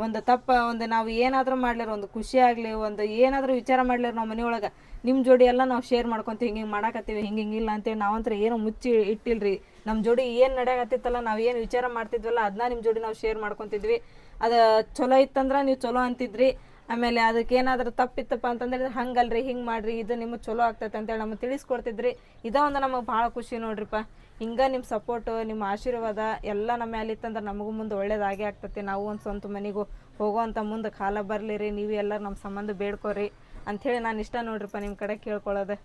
ಒಂದು ತಪ್ಪ, ಒಂದು ನಾವು ಏನಾದರೂ ಮಾಡ್ಲಿರ, ಒಂದು ಖುಷಿ ಆಗಲಿ, ಒಂದು ಏನಾದರೂ ವಿಚಾರ ಮಾಡ್ಲಿರ ನಾವು ಮನೆಯೊಳಗೆ ನಿಮ್ಮ ಜೋಡಿ ಎಲ್ಲ ನಾವು ಶೇರ್ ಮಾಡ್ಕೊತೀವಿ ಹಿಂಗೆ ಹಿಂಗೆ ಮಾಡಾಕತ್ತೀವಿ, ಹಿಂಗೆ ಹಿಂಗಿಲ್ಲ ಅಂತೇಳಿ ನಾವಂತ್ರ ಏನು ಮುಚ್ಚಿ ಇಟ್ಟಿಲ್ರಿ. ನಮ್ಮ ಜೋಡಿ ಏನು ನಡೆಯಕತ್ತಿತ್ತಲ್ಲ, ನಾವು ಏನು ವಿಚಾರ ಮಾಡ್ತಿದ್ವಲ್ಲ ಅದನ್ನ ನಿಮ್ಮ ಜೋಡಿ ನಾವು ಶೇರ್ ಮಾಡ್ಕೊತಿದ್ವಿ. ಅದು ಚಲೋ ಇತ್ತಂದ್ರೆ ನೀವು ಚಲೋ ಅಂತಿದ್ರಿ. ಆಮೇಲೆ ಅದಕ್ಕೆ ಏನಾದರೂ ತಪ್ಪಿತ್ತಪ್ಪ ಅಂತಂದ್ರೆ, ಹಂಗಲ್ರಿ, ಹಿಂಗೆ ಮಾಡ್ರಿ, ಇದು ನಿಮಗೆ ಚಲೋ ಆಗ್ತೈತೆ ಅಂತೇಳಿ ನಮಗೆ ತಿಳಿಸ್ಕೊಡ್ತಿದ್ರಿ. ಇದ ಒಂದು ನಮಗೆ ಭಾಳ ಖುಷಿ ನೋಡ್ರಿಪ್ಪ. ಹಿಂಗೆ ನಿಮ್ಮ ಸಪೋರ್ಟು ನಿಮ್ಮ ಆಶೀರ್ವಾದ ಎಲ್ಲ ನಮ್ಮ ಮೇಲೆ ಇತ್ತಂದ್ರೆ ನಮಗೂ ಮುಂದೆ ಒಳ್ಳೇದಾಗೇ ಆಗ್ತೈತಿ. ನಾವು ಒಂದು ಸ್ವಂತ ಮನೆಗೂ ಹೋಗೋವಂಥ ಮುಂದೆ ಕಾಲ ಬರಲಿ ರೀ ನೀವು ಎಲ್ಲರೂ ನಮ್ಮ ಸಂಬಂಧ ಬೇಡ್ಕೋರಿ. ಅಂಥೇಳಿ ನಾನು ಇಷ್ಟ ನೋಡ್ರಿಪ್ಪ ನಿಮ್ಮ ಕಡೆ ಕೇಳ್ಕೊಳ್ಳೋದು.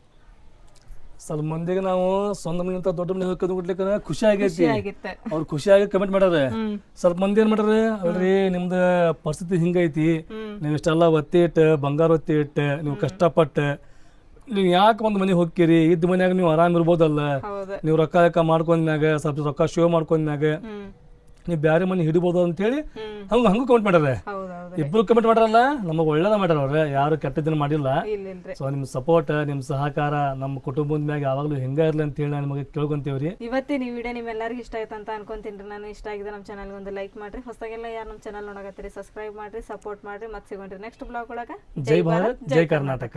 ಸ್ವಲ್ಪ ಮಂದಿಗೆ ನಾವು ಸ್ವಂತ ಮನೆಗಿಂತ ದೊಡ್ಡ ಮನೆ ಹೋಗಿ ಕೊಡ್ಲಿಕ್ಕೆ ಖುಷಿ ಆಗೈತಿ. ಆಗಿತ್ತು ಅವ್ರು ಖುಷಿಯಾಗಿ ಕಮೆಂಟ್ ಮಾಡ್ಯಾರ. ಸ್ವಲ್ಪ ಮಂದಿ ಏನ್ ಮಾಡ್ಯಾರ ಅಲ್ರಿ ನಿಮ್ದ ಪರಿಸ್ಥಿತಿ ಹಿಂಗೈತಿ. ನೀವು ಇಷ್ಟೆಲ್ಲ ಒತ್ತಿ ಇಟ್ಟು ಬಂಗಾರ ಒತ್ತಿ ಇಟ್ಟು ನೀವು ಕಷ್ಟಪಟ್ಟು ನೀವು ಯಾಕೆ ಒಂದು ಮನೆಗೆ ಹೋಗ್ತೀರಿ? ಇದ್ದ ಮನ್ಯಾಗ ನೀವು ಆರಾಮ್ ಇರ್ಬೋದಲ್ಲ. ನೀವು ರೊಕ್ಕ ರೊಕ್ಕ ಮಾಡ್ಕೊಂಡ್ಮ್ಯಾಗ ಸ್ವಲ್ಪ ರೊಕ್ಕ ಶೋ ಮಾಡ್ಕೊಂಡ್ಮ್ಯಾಗ. ನೀವು ಬ್ಯಾರೆ ಮನೆ ಹಿಡಬಹುದು ಅಂತೇಳಿ ಹೇಳಿ ಹಂಗ ಹಂಗೂ ಕಮೆಂಟ್ ಮಾಡ್ಯಾರ ಇಬ್ರು ಕಮೆಂಟ್ ಮಾಡ್ಯಾರಲ್ಲ ನಮಗೆ ಒಳ್ಳೇದ ಮಾಡ್ಯಾರ ಅವ್ರೆ ಯಾರು ಕೆಟ್ಟದನ್ನ ಮಾಡಿಲ್ಲ. ಸೊ ನಿಮ್ ಸಪೋರ್ಟ್ ನಿಮ್ ಸಹಕಾರ ನಮ್ಮ ಕುಟುಂಬದ ಮ್ಯಾಗ ಯಾವಾಗ್ಲೂ ಹೆಂಗ ಇರ್ಲಿ ಅಂತ ಹೇಳಿ ನಿಮಗೆ ಕೇಳ್ಕೊಂತೀವ್ರಿ. ಇವತ್ತಿನ ಈ ವಿಡಿಯೋ ನಿಮ್ಮೆಲ್ಲರಿಗೂ ಇಷ್ಟ ಆಯ್ತು ಅಂತ ಅನ್ಕೊಂತೀನಿ ನಾನು ಇಷ್ಟ ಆಗಿದೆ ನಮ್ಮ ಚಾನಲ್ ಒಂದು ಲೈಕ್ ಮಾಡ್ರಿ. ಹೊಸದಾಗೆಲ್ಲ ಯಾರು ನಮ್ಮ ಚಾನಲ್ ನೋಡಕತ್ತೀರಿ ಸಬ್ಸ್ಕ್ರೈಬ್ ಮಾಡ್ರಿ ಸಪೋರ್ಟ್ ಮಾಡ್ರಿ. ಮತ್ತೆ ಸಿಗೋಣ್ರಿ ನೆಕ್ಸ್ಟ್ ಬ್ಲಾಗ್ ಒಳಗ. ಜೈ ಭಾರತ್ ಜೈ ಕರ್ನಾಟಕ.